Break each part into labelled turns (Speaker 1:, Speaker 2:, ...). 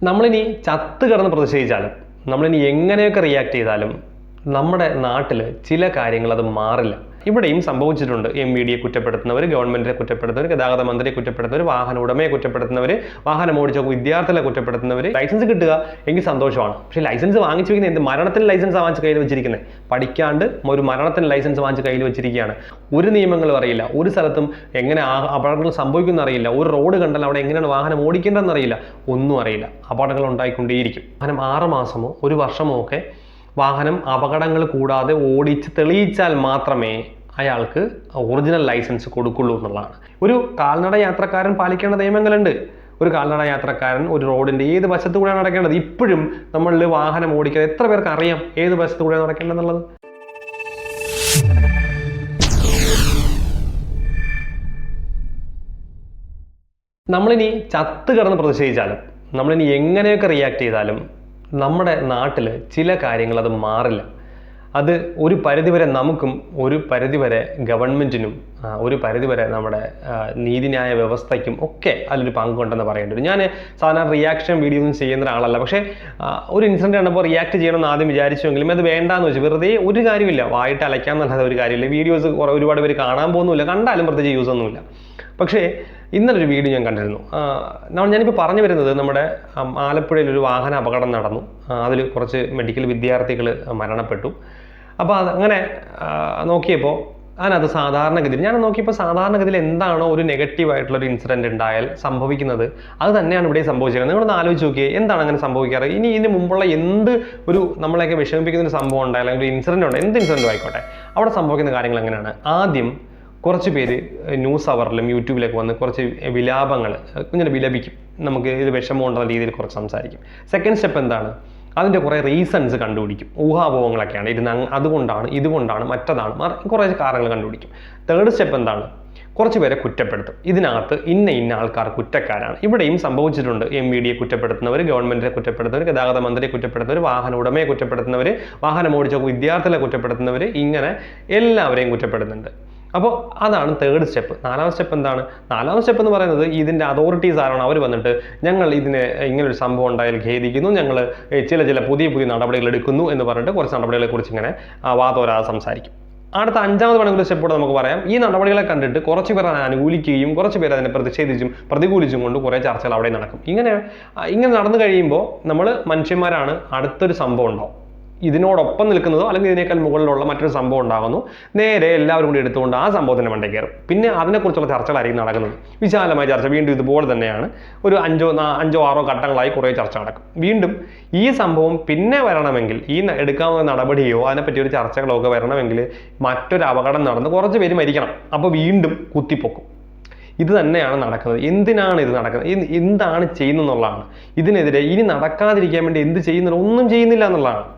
Speaker 1: നമ്മളിനി ചത്ത് കിടന്ന് പ്രതിഷേധിച്ചാലും നമ്മളിനി എങ്ങനെയൊക്കെ റിയാക്ട് ചെയ്താലും നമ്മുടെ നാട്ടിൽ ചില കാര്യങ്ങൾ അത് മാറില്ല. ഇവിടെയും സംഭവിച്ചിട്ടുണ്ട്. എം വി ഡിയെ കുറ്റപ്പെടുത്തുന്നവർ ഗവൺമെന്റിനെ കുറ്റപ്പെടുത്തുന്നവർ ഗതാഗത മന്ത്രിയെ കുറ്റപ്പെടുത്തുന്നവർ വാഹന ഉടമയെ കുറ്റപ്പെടുത്തുന്നവർ വാഹനം ഓടിച്ച വിദ്യാർത്ഥികളെ കുറ്റപ്പെടുത്തുന്നവർ ലൈസൻസ് കിട്ടുക എങ്കിൽ സന്തോഷമാണ്. പക്ഷേ ലൈസൻസ് വാങ്ങിച്ചു വെക്കുന്നത് എന്ത്? മരണത്തിന് ലൈസൻസ് വാങ്ങിച്ച് കയ്യിൽ വെച്ചിരിക്കുന്നത് പഠിക്കാണ്ട് ഒരു മരണത്തിന് ലൈസൻസ് വാങ്ങിച്ച് കയ്യിൽ വെച്ചിരിക്കുകയാണ്. ഒരു നിയമങ്ങളും അറിയില്ല. ഒരു സ്ഥലത്തും എങ്ങനെ അപകടങ്ങൾ സംഭവിക്കുന്ന അറിയില്ല. ഒരു റോഡ് കണ്ടാൽ അവിടെ എങ്ങനെയാണ് വാഹനം ഓടിക്കേണ്ടതെന്ന് അറിയില്ല. ഒന്നും അറിയില്ല. അപകടങ്ങൾ ഉണ്ടായിക്കൊണ്ടേയിരിക്കും. വാഹനം ആറ് മാസമോ ഒരു വർഷമോ ഒക്കെ വാഹനം അപകടങ്ങൾ കൂടാതെ ഓടിച്ച് തെളിയിച്ചാൽ മാത്രമേ അയാൾക്ക് ഒറിജിനൽ ലൈസൻസ് കൊടുക്കുള്ളൂ എന്നുള്ളതാണ്. ഒരു കാൽനട യാത്രക്കാരൻ പാലിക്കേണ്ട നിയമങ്ങളുണ്ട് ഒരു കാൽനട യാത്രക്കാരൻ ഒരു റോഡിന്റെ ഏത് വശത്തു കൂടെയാണ് നടക്കേണ്ടത്? ഇപ്പോഴും നമ്മളിൽ വാഹനം ഓടിക്കുന്നത് എത്ര പേർക്ക് അറിയാം ഏത് വശത്തു കൂടെയാണ് നടക്കേണ്ടതെന്നുള്ളത്? നമ്മളിനി ചത്ത് കിടന്ന് പ്രതിഷേധിച്ചാലും നമ്മളിനി എങ്ങനെയൊക്കെ റിയാക്ട് ചെയ്താലും നമ്മുടെ നാട്ടിൽ ചില കാര്യങ്ങൾ അത് മാറില്ല. അത് ഒരു പരിധിവരെ നമുക്കും ഒരു പരിധിവരെ ഗവൺമെന്റിനും ഒരു പരിധിവരെ നമ്മുടെ നീതിന്യായ വ്യവസ്ഥയ്ക്കും ഒക്കെ അതിലൊരു പങ്കുണ്ടെന്ന് പറയേണ്ടി വരും. ഞാൻ സാധാരണ റിയാക്ഷൻ വീഡിയോ ഒന്നും ചെയ്യുന്ന ഒരാളല്ല. പക്ഷേ ഒരു ഇൻസിഡന്റ് കണ്ടപ്പോൾ റിയാക്ട് ചെയ്യണമെന്ന് ആദ്യം വിചാരിച്ചുവെങ്കിലും അത് വേണ്ടാന്ന് വെച്ചു. വെറുതെ ഒരു കാര്യമില്ല. വായിട്ട് അലയ്ക്കാന്നല്ലാതെ ഒരു കാര്യമില്ല. വീഡിയോസ് കുറേ ഒരുപാട് പേര് കാണാൻ പോകുന്നില്ല കണ്ടാലും പ്രത്യേകിച്ച് യൂസ് ഒന്നുമില്ല. പക്ഷേ ഇന്നലൊരു വീഡിയോ ഞാൻ കണ്ടിരുന്നു. നമ്മൾ ഞാനിപ്പോൾ പറഞ്ഞു വരുന്നത് നമ്മുടെ ആലപ്പുഴയിൽ ഒരു വാഹന അപകടം നടന്നു അതിൽ കുറച്ച് മെഡിക്കൽ വിദ്യാർത്ഥികൾ മരണപ്പെട്ടു. അപ്പോൾ അത് അങ്ങനെ നോക്കിയപ്പോ നോക്കിയപ്പോൾ അതിനകത്ത് സാധാരണഗതിയിൽ ഞാൻ നോക്കിയപ്പോൾ സാധാരണഗതിയിൽ എന്താണോ ഒരു നെഗറ്റീവ് ആയിട്ടുള്ള ഒരു ഇൻസിഡന്റ് ഉണ്ടായാൽ സംഭവിക്കുന്നത് അത് തന്നെയാണ് ഇവിടെ സംഭവിച്ചിരിക്കുന്നത് നിങ്ങളൊന്ന് ആലോചിച്ച് നോക്കിയേ എന്താണ് അങ്ങനെ സംഭവിക്കാറ്? ഇനി ഇതിന് മുമ്പുള്ള എന്ത് ഒരു നമ്മളെയൊക്കെ വിഷമിപ്പിക്കുന്ന ഒരു സംഭവം ഉണ്ടായാലും ഒരു ഇൻസിഡന്റ് ഉണ്ട് എന്ത് ഇൻസിഡന്റ് ആയിക്കോട്ടെ. അവിടെ സംഭവിക്കുന്ന കാര്യങ്ങൾ എങ്ങനെയാണ്? ആദ്യം കുറച്ച് പേര് ന്യൂസ് അവറിലും യൂട്യൂബിലൊക്കെ വന്ന് കുറച്ച് വിലാപങ്ങൾ കുഞ്ഞിനെ വിലപിക്കും. നമുക്ക് ഇത് വിഷമമുണ്ടെന്ന രീതിയിൽ കുറച്ച് സംസാരിക്കും. സെക്കൻഡ് സ്റ്റെപ്പ് എന്താണ്? അതിന്റെ കുറേ റീസൺസ് കണ്ടുപിടിക്കും. ഊഹാപോഹങ്ങളൊക്കെയാണ്. ഇരുന്ന് അതുകൊണ്ടാണ് ഇതുകൊണ്ടാണ് മറ്റതാണ്. കുറേ കാരണങ്ങൾ കണ്ടുപിടിക്കും. തേർഡ് സ്റ്റെപ്പ് എന്താണ്? കുറച്ച് പേരെ കുറ്റപ്പെടുത്തും. ഇതിനകത്ത് ഇന്ന ഇന്ന ആൾക്കാർ കുറ്റക്കാരാണ്. ഇവിടെയും സംഭവിച്ചിട്ടുണ്ട്. എം വി ഡിയെ കുറ്റപ്പെടുത്തുന്നവർ ഗവൺമെന്റിനെ കുറ്റപ്പെടുത്തുന്നവർ ഗതാഗത മന്ത്രിയെ കുറ്റപ്പെടുത്തുന്നവർ വാഹന ഉടമയെ കുറ്റപ്പെടുത്തുന്നവർ വാഹനം ഓടിച്ച വിദ്യാർത്ഥികളെ കുറ്റപ്പെടുത്തുന്നവർ ഇങ്ങനെ എല്ലാവരെയും കുറ്റപ്പെടുന്നുണ്ട് അപ്പോൾ അതാണ് തേർഡ് സ്റ്റെപ്പ് നാലാമത്തെ സ്റ്റെപ്പ് എന്താണ്? നാലാമത്തെ സ്റ്റെപ്പ് എന്ന് പറയുന്നത് ഇതിന്റെ അതോറിറ്റീസ് ആരാണ്? അവർ വന്നിട്ട് ഞങ്ങൾ ഇതിനെ ഇങ്ങനൊരു സംഭവം ഉണ്ടായാൽ ഖേദിക്കുന്നു. ഞങ്ങൾ ചില ചില പുതിയ പുതിയ നടപടികൾ എടുക്കുന്നു എന്ന് പറഞ്ഞിട്ട് കുറച്ച് നടപടികളെ കുറിച്ച് ഇങ്ങനെ വാതോരാതെ സംസാരിക്കും. അടുത്ത അഞ്ചാമത് വേണമെങ്കിൽ സ്റ്റെപ്പോടെ നമുക്ക് പറയാം. ഈ നടപടികളെ കണ്ടിട്ട് കുറച്ച് പേർ അതിനെ അനുകൂലിക്കുകയും കുറച്ച് പേർ അതിനെ പ്രതിഷേധിച്ചും പ്രതികൂലിച്ചും കൊണ്ട് കുറേ ചർച്ചകൾ അവിടെ നടക്കും. ഇങ്ങനെ ഇങ്ങനെ നടന്നു കഴിയുമ്പോൾ നമ്മൾ മനുഷ്യന്മാരാണ് അടുത്തൊരു സംഭവം ഉണ്ടാവും. ഇതിനോടൊപ്പം നിൽക്കുന്നതോ അല്ലെങ്കിൽ ഇതിനേക്കാൾ മുകളിലുള്ള മറ്റൊരു സംഭവം ഉണ്ടാകുന്നു. നേരെ എല്ലാവരും കൂടി എടുത്തുകൊണ്ട് ആ സംഭവത്തിന് മണ്ടേ കയറും. പിന്നെ അതിനെക്കുറിച്ചുള്ള ചർച്ചകളായിരിക്കും നടക്കുന്നത്. വിശാലമായ ചർച്ച. വീണ്ടും ഇതുപോലെ തന്നെയാണ്. ഒരു അഞ്ചോ അഞ്ചോ ആറോ ഘട്ടങ്ങളായി കുറേ ചർച്ച നടക്കും. വീണ്ടും ഈ സംഭവം പിന്നെ വരണമെങ്കിൽ ഈ എടുക്കാവുന്ന നടപടിയോ അതിനെപ്പറ്റി ഒരു ചർച്ചകളോ ഒക്കെ വരണമെങ്കിൽ മറ്റൊരു അപകടം നടന്ന് കുറച്ച് പേര് മരിക്കണം. അപ്പോൾ വീണ്ടും കുത്തിപ്പൊക്കും. ഇത് തന്നെയാണ് നടക്കുന്നത്. എന്തിനാണ് ഇത് നടക്കുന്നത്? എന്താണ് ചെയ്യുന്നതെന്നുള്ളതാണ്. ഇതിനെതിരെ ഇനി നടക്കാതിരിക്കാൻ വേണ്ടി എന്ത് ചെയ്യുന്നില്ല ഒന്നും ചെയ്യുന്നില്ല എന്നുള്ളതാണ്.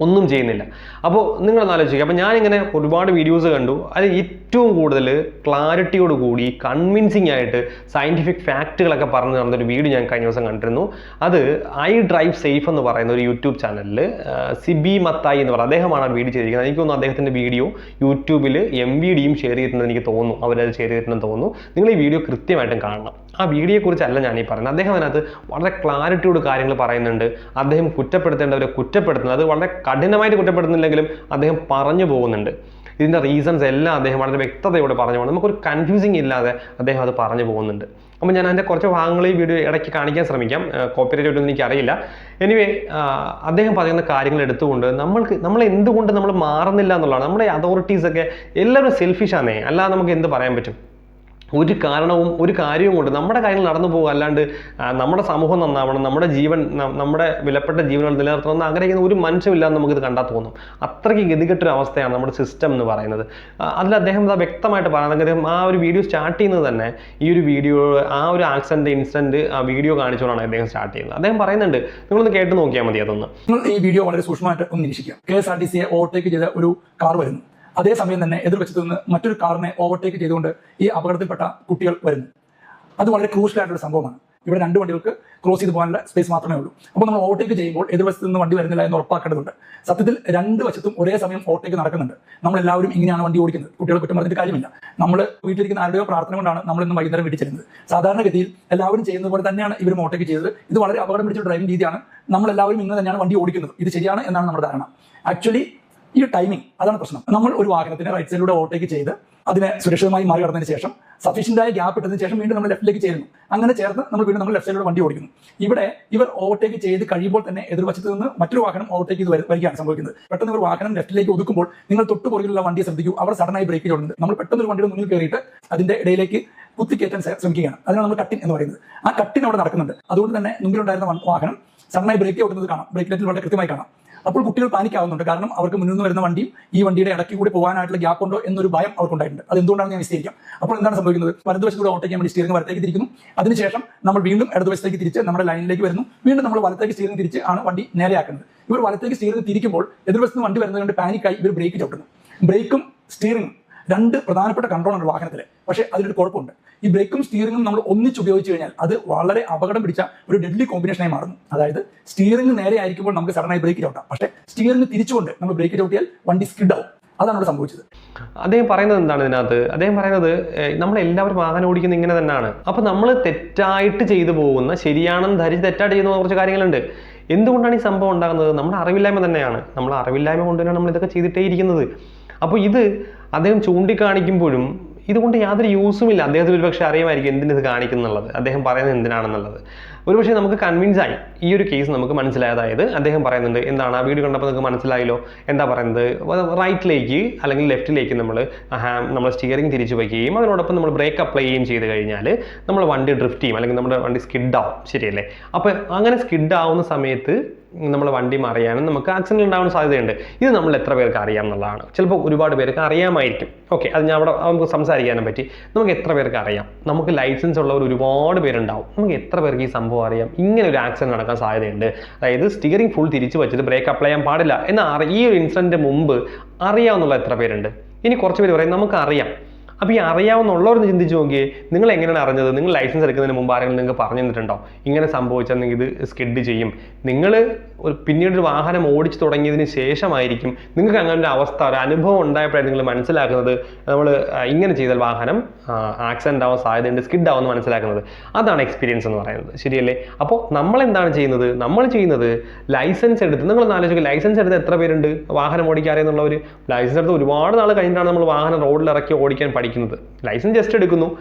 Speaker 1: ഒന്നും ചെയ്യുന്നില്ല. അപ്പോൾ നിങ്ങൾ ആലോചിക്കുക. അപ്പോൾ ഞാനിങ്ങനെ ഒരുപാട് വീഡിയോസ് കണ്ടു. അത് ഏറ്റവും കൂടുതൽ ക്ലാരിറ്റിയോട് കൂടി കൺവിൻസിങ് ആയിട്ട് സയന്റിഫിക് ഫാക്റ്റുകളൊക്കെ പറഞ്ഞു നടന്നൊരു വീഡിയോ ഞാൻ കഴിഞ്ഞ ദിവസം കണ്ടിരുന്നു. അത് ഐ ഡ്രൈവ് സേഫ് എന്ന് പറയുന്ന ഒരു യൂട്യൂബ് ചാനലിൽ സിബി മത്തായി എന്ന് പറയുന്നത് അദ്ദേഹമാണ് ആ വീഡിയോ ചെയ്തിരിക്കുന്നത്. എനിക്ക് തോന്നുന്നു അദ്ദേഹത്തിന്റെ വീഡിയോ യൂട്യൂബിൽ എം വി ഡിയും ഷെയർ ചെയ്തിട്ടുണ്ടെന്ന് എനിക്ക് തോന്നുന്നു. അവരത് ഷെയർ ചെയ്തിട്ടുണ്ടെന്ന് തോന്നുന്നു. നിങ്ങൾ ഈ വീഡിയോ കൃത്യമായിട്ടും കാണണം. ആ വീഡിയോയെക്കുറിച്ചല്ല ഈ പറയുന്നത്. അദ്ദേഹം അതിനകത്ത് വളരെ ക്ലാരിറ്റിയോട് കാര്യങ്ങൾ പറയുന്നുണ്ട്. അദ്ദേഹം കുറ്റപ്പെടുത്തേണ്ടവരെ കുറ്റപ്പെടുത്തുന്നത് അത് വളരെ കഠിനമായിട്ട് കുറ്റപ്പെടുത്തുന്നില്ലെങ്കിലും അദ്ദേഹം പറഞ്ഞു പോകുന്നുണ്ട്. ഇതിന്റെ റീസൺസ് എല്ലാം അദ്ദേഹം വളരെ വ്യക്തതയോടെ പോകണം നമുക്കൊരു കൺഫ്യൂസിങ് ഇല്ലാതെ അദ്ദേഹം അത് പറഞ്ഞു പോകുന്നുണ്ട്. അപ്പോൾ ഞാൻ അതിന്റെ കുറച്ച് ഭാഗങ്ങൾ ഈ വീഡിയോ ഇടയ്ക്ക് കാണിക്കാൻ ശ്രമിക്കാം. കോപ്പറേറ്റ് ഒന്നും എനിക്കറിയില്ല. എനിവേ അദ്ദേഹം പറയുന്ന കാര്യങ്ങൾ എടുത്തുകൊണ്ട് നമ്മൾക്ക് നമ്മൾ എന്തുകൊണ്ട് നമ്മൾ മാറുന്നില്ല എന്നുള്ളതാണ്. നമ്മുടെ അതോറിറ്റീസൊക്കെ എല്ലാവരും സെൽഫിഷാണേ അല്ലാതെ നമുക്ക് എന്ത് പറയാൻ പറ്റും? ഒരു കാരണവും ഒരു കാര്യവും കൊണ്ട് നമ്മുടെ കാര്യങ്ങൾ നടന്നു പോകുക അല്ലാണ്ട് നമ്മുടെ സമൂഹം നന്നാവണം നമ്മുടെ ജീവൻ നമ്മുടെ വിലപ്പെട്ട ജീവനുകൾ നിലനിർത്തണം എന്ന് ആഗ്രഹിക്കുന്ന ഒരു മനുഷ്യമില്ലാന്ന് നമുക്കിത് കണ്ടാൽ തോന്നും. അത്രയ്ക്ക് ഗതികെട്ടൊരു അവസ്ഥയാണ് നമ്മുടെ സിസ്റ്റം എന്ന് പറയുന്നത്. അതിൽ അദ്ദേഹം ഇതാ വ്യക്തമായിട്ട് പറയുന്നത്. അദ്ദേഹം ആ ഒരു വീഡിയോ സ്റ്റാർട്ട് ചെയ്യുന്നത് തന്നെ ഈ ഒരു വീഡിയോ ആ ഒരു ആക്സിഡന്റ് ഇൻസിഡന്റ് ആ വീഡിയോ കാണിച്ചുകൊണ്ടാണ് അദ്ദേഹം സ്റ്റാർട്ട് ചെയ്യുന്നത്. അദ്ദേഹം പറയുന്നുണ്ട് നിങ്ങളൊന്ന് കേട്ട് നോക്കിയാൽ മതി അതൊന്ന്.
Speaker 2: നിങ്ങൾ ഈ വീഡിയോ വളരെ സൂക്ഷ്മമായിട്ട് ഒന്ന് നിരീക്ഷിക്കുക കെ എസ് ആർ ടി സിയെ ഓവർടേക്ക് ചെയ്ത ഒരു കാർ വരുന്നു. അതേസമയം തന്നെ എതിർവശത്തു നിന്ന് മറ്റൊരു കാറിനെ ഓവർടേക്ക് ചെയ്തുകൊണ്ട് ഈ അപകടത്തിൽപ്പെട്ട കുട്ടികൾ വരുന്നു. അത് വളരെ ക്രൂഷ്യൽ ആയിട്ടൊരു സംഭവമാണ്. ഇവിടെ രണ്ട് വണ്ടികൾക്ക് ക്രോസ് ചെയ്ത് പോകാനുള്ള സ്പേസ് മാത്രമേ ഉള്ളൂ. അപ്പോൾ നമ്മൾ ഓവർടേക്ക് ചെയ്യുമ്പോൾ എതിർവശത്ത് നിന്ന് വണ്ടി വരുന്നില്ല എന്ന് ഉറപ്പാക്കേണ്ടതുണ്ട്. സത്യത്തിൽ രണ്ട് വശത്തും ഒരേ സമയം ഓവർടേക്ക് നടക്കുന്നുണ്ട്. നമ്മൾ എല്ലാവരും ഇങ്ങനെയാണ് വണ്ടി ഓടിക്കുന്നത്. കുട്ടികളെ കുറ്റം പറഞ്ഞിട്ട് കാര്യമില്ല. നമ്മൾ വീട്ടിലിരിക്കുന്ന ആരുടെയോ പ്രാർത്ഥന കൊണ്ടാണ് നമ്മൾ ഇന്ന് വൈകുന്നേരം വീട്ടിൽ ചെല്ലുന്നത്. സാധാരണഗതിയിൽ എല്ലാവരും ചെയ്യുന്നത് പോലെ തന്നെയാണ് ഇവർ ഓവർടേക്ക് ചെയ്തത്. ഇത് വളരെ അപകടം പിടിച്ച ഡ്രൈവിംഗ് രീതിയാണ്. നമ്മൾ എല്ലാവരും ഇന്ന് തന്നെയാണ് വണ്ടി ഓടിക്കുന്നത്. ഇത് ശരിയാണ് എന്നാണ് നമ്മുടെ ധാരണ. ആക്ച്വലി ഈ ടൈമിംഗ് അതാണ് പ്രശ്നം. നമ്മൾ ഒരു വാഹനത്തിന് റൈറ്റ് സൈഡിലൂടെ ഓവർടേക്ക് ചെയ്ത് അതിനെ സുരക്ഷിതമായി മറികടന്നതിന് ശേഷം സഫീഷ്യന്റായ ഗ്യാപ്പ് ഇട്ടതിന് ശേഷം വീണ്ടും നമ്മൾ ലെഫ്റ്റിലേക്ക് ചേരുന്നു. അങ്ങനെ ചേർന്ന് നമ്മൾ വീണ്ടും നമ്മൾ ലെഫ്റ്റ് സൈഡിലൂടെ വണ്ടി ഓടിക്കുന്നു. ഇവിടെ ഇവർ ഓവർടേക്ക് ചെയ്ത് കഴിയുമ്പോൾ തന്നെ എതിർവശത്ത് നിന്ന് മറ്റൊരു വാഹനം ഓവർടേക്ക് ചെയ്ത് വരികയാണ് സംഭവിക്കുന്നത്. പെട്ടെന്ന് ഒരു വാഹനം ലെഫ്റ്റിലേക്ക് ഒതുക്കുമ്പോൾ നിങ്ങൾ തൊട്ട് പുറകിലുള്ള വണ്ടിയെ ശ്രദ്ധിക്കൂ. അവർ സഡനായി ബ്രേക്ക് ചെയ്യുന്നുണ്ട് നമ്മൾ പെട്ടെന്ന് ഒരു വണ്ടിയുടെ മുന്നിൽ കയറിയിട്ട് അതിന്റെ ഇടയിലേക്ക് കുത്തിക്കയറ്റാൻ ശ്ര- ശ്രമിക്കുകയാണ്. അതിനാണ് നമ്മൾ കട്ടിൻ എന്ന് പറയുന്നത്. ആ കട്ടിൻ അവിടെ നടക്കുന്നുണ്ട്. അതുകൊണ്ട് തന്നെ മുമ്പിലുണ്ടായിരുന്ന വാഹനം സഡനായി ബ്രേക്ക് ഓടുന്നത് കാണാം. ബ്രേക്ക് ലൈറ്റിൽ വളരെ കൃത്യമായി കാണാം. അപ്പോൾ കുട്ടികൾ പാനിക് ആവുന്നുണ്ട് കാരണം അവർക്ക് മുന്നിൽ നിന്ന് വരുന്ന വണ്ടിയും ഈ വണ്ടിയുടെ ഇടയ്ക്ക് കൂടി പോകാനായിട്ടുള്ള ഗ്യാപ്പ് ഉണ്ടോ എന്നൊരു ഭയം അവർക്കുണ്ടായിട്ടുണ്ട്. അത് എന്തുകൊണ്ടാണ് ഞാൻ വിശദീകരിക്കാം. അപ്പോൾ എന്താണ് സംഭവിക്കുന്നത്? വലതുവശത്തൂടെ ഓട്ടയ്ക്ക് വേണ്ടി സ്റ്റിയറിംഗ് വലത്തേക്ക് തിരിക്കുന്നു. അതിനുശേഷം നമ്മൾ വീണ്ടും ഇടതുവശത്തേക്ക് തിരിച്ച് നമ്മുടെ ലൈനിലേക്ക് വരുന്നു. വീണ്ടും നമ്മൾ വലത്തേക്ക് സ്റ്റിയറിംഗ് തിരിച്ച് ആണ് വണ്ടി നേരെയാക്കുന്നത്. ഇവർ വലത്തേക്ക് സ്റ്റിയറിംഗ് തിരിക്കുമ്പോൾ എതിർവശത്ത് വണ്ടി വരുന്നത് കൊണ്ട് പാനിക്കായി ഇവർ ബ്രേക്ക് ചവിട്ടുന്നു. ബ്രേക്കും സ്റ്റിയറിംഗും രണ്ട് പ്രധാനപ്പെട്ട കൺട്രോളാണ് വാഹനത്തിൽ പക്ഷേ അതിലൊരു കുഴപ്പമുണ്ട്. ഈ ബ്രേക്കും സ്റ്റിയറിംഗും നമ്മൾ ഒന്നിച്ച് ഉപയോഗിച്ച് കഴിഞ്ഞാൽ അത് വളരെ അപകടം പിടിച്ച ഒരു ഡെഡ്ലി കോമ്പിനേഷനായി മാറുന്നു. അതായത് സ്റ്റിയറിംഗ് നേരെ ആയിരിക്കുമ്പോൾ നമുക്ക് സഡനായി ബ്രേക്ക് ചവിട്ടാം. പക്ഷേ സ്റ്റിയറിംഗ് തിരിച്ചുകൊണ്ട് നമ്മൾ ബ്രേക്ക് ചവിട്ടിയാൽ വണ്ടി സ്കിഡ് ആവും. അതാണ് നമ്മൾ സംഭവിച്ചത്.
Speaker 1: അദ്ദേഹം പറയുന്നത് എന്താണ് ഇതിനകത്ത്? അദ്ദേഹം പറയുന്നത് നമ്മളെല്ലാവരും വാഹനം ഓടിക്കുന്നത് ഇങ്ങനെ തന്നെയാണ്. അപ്പൊ നമ്മൾ തെറ്റായിട്ട് ചെയ്തു പോകുന്ന ശരിയാണെന്ന് ധരിച്ച് തെറ്റായിട്ട് ചെയ്യുന്ന കുറച്ച് കാര്യങ്ങളുണ്ട്. എന്തുകൊണ്ടാണ് ഈ സംഭവം ഉണ്ടാകുന്നത്? നമ്മുടെ അറിവില്ലായ്മ തന്നെയാണ്. നമ്മൾ അറിവില്ലായ്മ കൊണ്ട് നമ്മൾ ഇതൊക്കെ ചെയ്തിട്ടേ ഇരിക്കുന്നത്. അപ്പോൾ ഇത് അദ്ദേഹം ചൂണ്ടിക്കാണിക്കുമ്പോഴും ഇതുകൊണ്ട് യാതൊരു യൂസും ഇല്ല. അദ്ദേഹത്തിന് ഒരുപക്ഷെ അറിയുമായിരിക്കും ഇത് കാണിക്കുന്നുള്ളത്. അദ്ദേഹം പറയുന്നത് എന്തിനാണെന്നുള്ളത്. ഒരുപക്ഷെ നമുക്ക് കൺവിൻസ് ആയി. ഈ ഒരു കേസ് നമുക്ക് മനസ്സിലായതായത് അദ്ദേഹം പറയുന്നുണ്ട് എന്താണ്? ആ വീഡിയോ കണ്ടപ്പോൾ നിങ്ങൾക്ക് മനസ്സിലായല്ലോ? എന്താ പറയുന്നത്? റൈറ്റിലേക്ക് അല്ലെങ്കിൽ ലെഫ്റ്റിലേക്ക് നമ്മൾ നമ്മൾ സ്റ്റിയറിംഗ് തിരിച്ചു വയ്ക്കുകയും അതിനോടൊപ്പം നമ്മൾ ബ്രേക്ക് അപ്ലൈ ചെയ്യുകയും ചെയ്ത് കഴിഞ്ഞാൽ നമ്മൾ വണ്ടി ഡ്രിഫ്റ്റ് ചെയ്യും. അല്ലെങ്കിൽ നമ്മുടെ വണ്ടി സ്കിഡ് ആവും. ശരിയല്ലേ? അപ്പോൾ അങ്ങനെ സ്കിഡ് ആവുന്ന സമയത്ത് നമ്മൾ വണ്ടി മറിയാനും നമുക്ക് ആക്സിഡന്റ് ഉണ്ടാവാൻ സാധ്യതയുണ്ട്. ഇത് നമ്മൾ എത്ര പേർക്ക് അറിയാം എന്നുള്ളതാണ്. ചിലപ്പോൾ ഒരുപാട് പേർക്ക് അറിയാമായിരിക്കും. ഓക്കെ അത് ഞാൻ അവിടെ നമുക്ക് സംസാരിക്കാനും പറ്റി. നമുക്ക് എത്ര പേർക്ക് അറിയാം? നമുക്ക് ലൈസൻസ് ഉള്ളവർ ഒരുപാട് പേരുണ്ടാവും. നമുക്ക് എത്ര പേർക്ക് ഈ സംഭവം അറിയാം? ഇങ്ങനെ ഒരു ആക്സിഡന്റ് നടക്കാൻ സാധ്യതയുണ്ട്. അതായത് സ്റ്റിയറിംഗ് ഫുൾ തിരിച്ചു വെച്ചിട്ട് ബ്രേക്ക് അപ്ലൈ ചെയ്യാൻ പാടില്ല. എന്നാൽ ഈ ഒരു ഇൻസിഡന്റ് മുമ്പ് അറിയാവുന്നുള്ള എത്ര പേരുണ്ട്? ഇനി കുറച്ച് പേര് പറയും നമുക്ക് അറിയാം അപ്പോൾ ഈ അറിയാവുന്നുള്ളവരൊന്ന് ചിന്തിച്ച് നോക്കിയേ നിങ്ങൾ എങ്ങനെയാണ് അറിഞ്ഞത്? നിങ്ങൾ ലൈസൻസ് എടുക്കുന്നതിന് മുമ്പ് ആരെങ്കിലും നിങ്ങൾക്ക് പറഞ്ഞു തന്നിട്ടുണ്ടോ? ഇങ്ങനെ സംഭവിച്ചാൽ നിങ്ങൾ ഇത് സ്കിഡ് ചെയ്യും. നിങ്ങൾ ഒരു പിന്നീട് ഒരു വാഹനം ഓടിച്ചു തുടങ്ങിയതിന് ശേഷമായിരിക്കും നിങ്ങൾക്ക് അങ്ങനെ ഒരു അവസ്ഥ ഒരു അനുഭവം ഉണ്ടായപ്പോഴാണ് നിങ്ങൾ മനസ്സിലാക്കുന്നത്. നമ്മൾ ഇങ്ങനെ ചെയ്താൽ വാഹനം ആക്സിഡന്റ് ആവാൻ സാധ്യതയുണ്ട് സ്കിഡ് ആവുമെന്ന് മനസ്സിലാക്കുന്നത്. അതാണ് എക്സ്പീരിയൻസ് എന്ന് പറയുന്നത്. ശരിയല്ലേ? അപ്പോൾ നമ്മൾ എന്താണ് ചെയ്യുന്നത്? നമ്മൾ ചെയ്യുന്നത് ലൈസൻസ് എടുത്ത് നിങ്ങൾ ആലോചിക്കുക ലൈസൻസ് എടുത്ത് എത്ര പേരുണ്ട്? വാഹനം ഓടിക്കാറിയെന്നുള്ളവർ ലൈസൻസ് എടുത്ത് ഒരുപാട് നാൾ കഴിഞ്ഞിട്ടാണ് നമ്മൾ വാഹനം റോഡിൽ ഇറക്കി ഓടിക്കാൻ പഠിക്കുന്നത്. ലൈസൻസ് ജസ്റ്റ് എടുക്കുന്നു.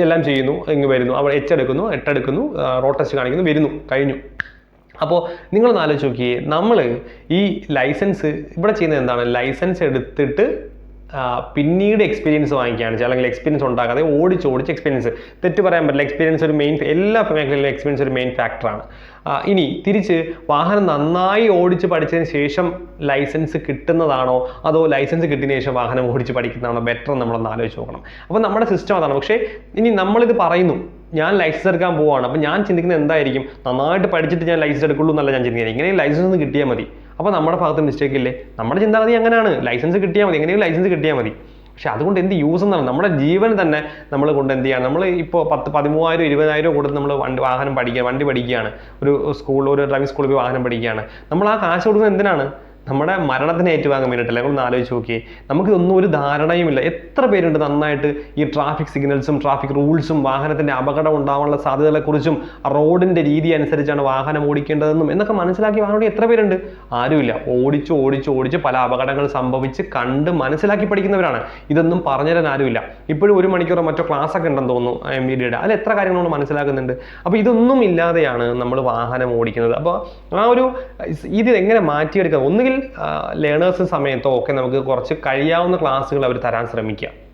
Speaker 1: എല്ലാം ചെയ്യുന്നു. ഇങ്ങ് വരുന്നു. അവിടെ എച്ച് എടുക്കുന്നു എട്ട് എടുക്കുന്നു റോഡ് ടെസ്റ്റ് കാണിക്കുന്നു വരുന്നു കഴിഞ്ഞു. അപ്പോൾ നിങ്ങളൊന്ന് ആലോചിച്ച് നോക്കിയേ നമ്മൾ ഈ ലൈസൻസ് ഇവിടെ ചെയ്യുന്നത് എന്താണ്? ലൈസൻസ് എടുത്തിട്ട് പിന്നീട് എക്സ്പീരിയൻസ് വാങ്ങിക്കുകയാണ് അല്ലെങ്കിൽ എക്സ്പീരിയൻസ് ഉണ്ടാക്കാതെ ഓടിച്ച് ഓടിച്ച് എക്സ്പീരിയൻസ് തെറ്റ് പറയാൻ പറ്റില്ല. എക്സ്പീരിയൻസ് ഒരു മെയിൻ എല്ലാ മേഖലയിലും എക്സ്പീരിയൻസ് ഒരു മെയിൻ ഫാക്ടറാണ് ഇനി തിരിച്ച് വാഹനം നന്നായി ഓടിച്ച് പഠിച്ചതിന് ശേഷം ലൈസൻസ് കിട്ടുന്നതാണോ? അതോ ലൈസൻസ് കിട്ടിയതിന് ശേഷം വാഹനം ഓടിച്ച് പഠിക്കുന്നതാണോ? ബെറ്റർ എന്ന് നമ്മളൊന്ന് ആലോചിച്ച് നോക്കണം. അപ്പോൾ നമ്മുടെ സിസ്റ്റം അതാണ്. പക്ഷേ ഇനി നമ്മളിത് പറയുന്നു. ഞാൻ ലൈസൻസ് എടുക്കാൻ പോവാണ്. അപ്പോൾ ഞാൻ ചിന്തിക്കുന്നത് എന്തായിരിക്കും? നന്നായിട്ട് പഠിച്ചിട്ട് ഞാൻ ലൈസൻസ് എടുക്കുള്ളൂ എന്നല്ല ഞാൻ ചിന്തിക്കുന്നത്. ഇങ്ങനെ ലൈസൻസ് ഒന്ന് കിട്ടിയാൽ മതി. അപ്പോൾ നമ്മുടെ ഭാഗത്ത് മിസ്റ്റേക്ക് ഇല്ലേ? നമ്മുടെ ചിന്താഗതി അങ്ങനെയാണ്. ലൈസൻസ് കിട്ടിയാൽ മതി. എങ്ങനെയും ലൈസൻസ് കിട്ടിയാൽ മതി. പക്ഷെ അതുകൊണ്ട് എന്ത് യൂസ് എന്നാണ്? നമ്മുടെ ജീവൻ തന്നെ നമ്മൾ കൊണ്ട് എന്ത് ചെയ്യാണ് നമ്മൾ ഇപ്പോൾ പത്ത് പതിമൂവായിരം ഇരുപതിനായിരം കൊടുത്ത് നമ്മൾ വണ്ടി വാഹനം പഠിക്കുക വണ്ടി പഠിക്കുകയാണ് ഒരു സ്കൂൾ ഒരു ഡ്രൈവിംഗ് സ്കൂളിൽ പോയി വാഹനം പഠിക്കുകയാണ് നമ്മൾ ആ കാശ് കൊടുക്കുന്നത് എന്തിനാണ്? നമ്മുടെ മരണത്തിന് ഏറ്റുവാങ്ങാൻ വേണ്ടിയിട്ടല്ലേ? ഒന്ന് ആലോചിച്ച് നോക്കിയേ. നമുക്കിതൊന്നും ഒരു ധാരണയുമില്ല. എത്ര പേരുണ്ട് നന്നായിട്ട് ഈ ട്രാഫിക് സിഗ്നൽസും ട്രാഫിക് റൂൾസും വാഹനത്തിന്റെ അപകടം ഉണ്ടാവാനുള്ള സാധ്യതകളെക്കുറിച്ചും റോഡിന്റെ രീതി അനുസരിച്ചാണ് വാഹനം ഓടിക്കേണ്ടതെന്നും എന്നൊക്കെ മനസ്സിലാക്കി വാഹനം എത്ര പേരുണ്ട്? ആരുമില്ല. ഓടിച്ച് ഓടിച്ച് ഓടിച്ച് പല അപകടങ്ങൾ സംഭവിച്ച് കണ്ട് മനസ്സിലാക്കി പഠിക്കുന്നവരാണ്. ഇതൊന്നും പറഞ്ഞുതരാൻ ആരുമില്ല. ഇപ്പോഴും ഒരു മണിക്കൂറോ മറ്റോ ക്ലാസ് ഒക്കെ ഉണ്ടെന്ന് തോന്നുന്നു എം ബി ഡിയുടെ അതിൽ എത്ര കാര്യങ്ങൾ നമ്മൾ മനസ്സിലാക്കുന്നുണ്ട്? അപ്പോൾ ഇതൊന്നും ഇല്ലാതെയാണ് നമ്മൾ വാഹനം ഓടിക്കുന്നത്. അപ്പോൾ ആ ഒരു ഇത് എങ്ങനെ മാറ്റിയെടുക്കുക ഒന്നുകിൽ ലേണേഴ്സ് സമയത്തോ ഒക്കെ നമുക്ക് കുറച്ച് കഴിയാവുന്ന ക്ലാസ്സുകൾ അവർ തരാൻ ശ്രമിക്കുക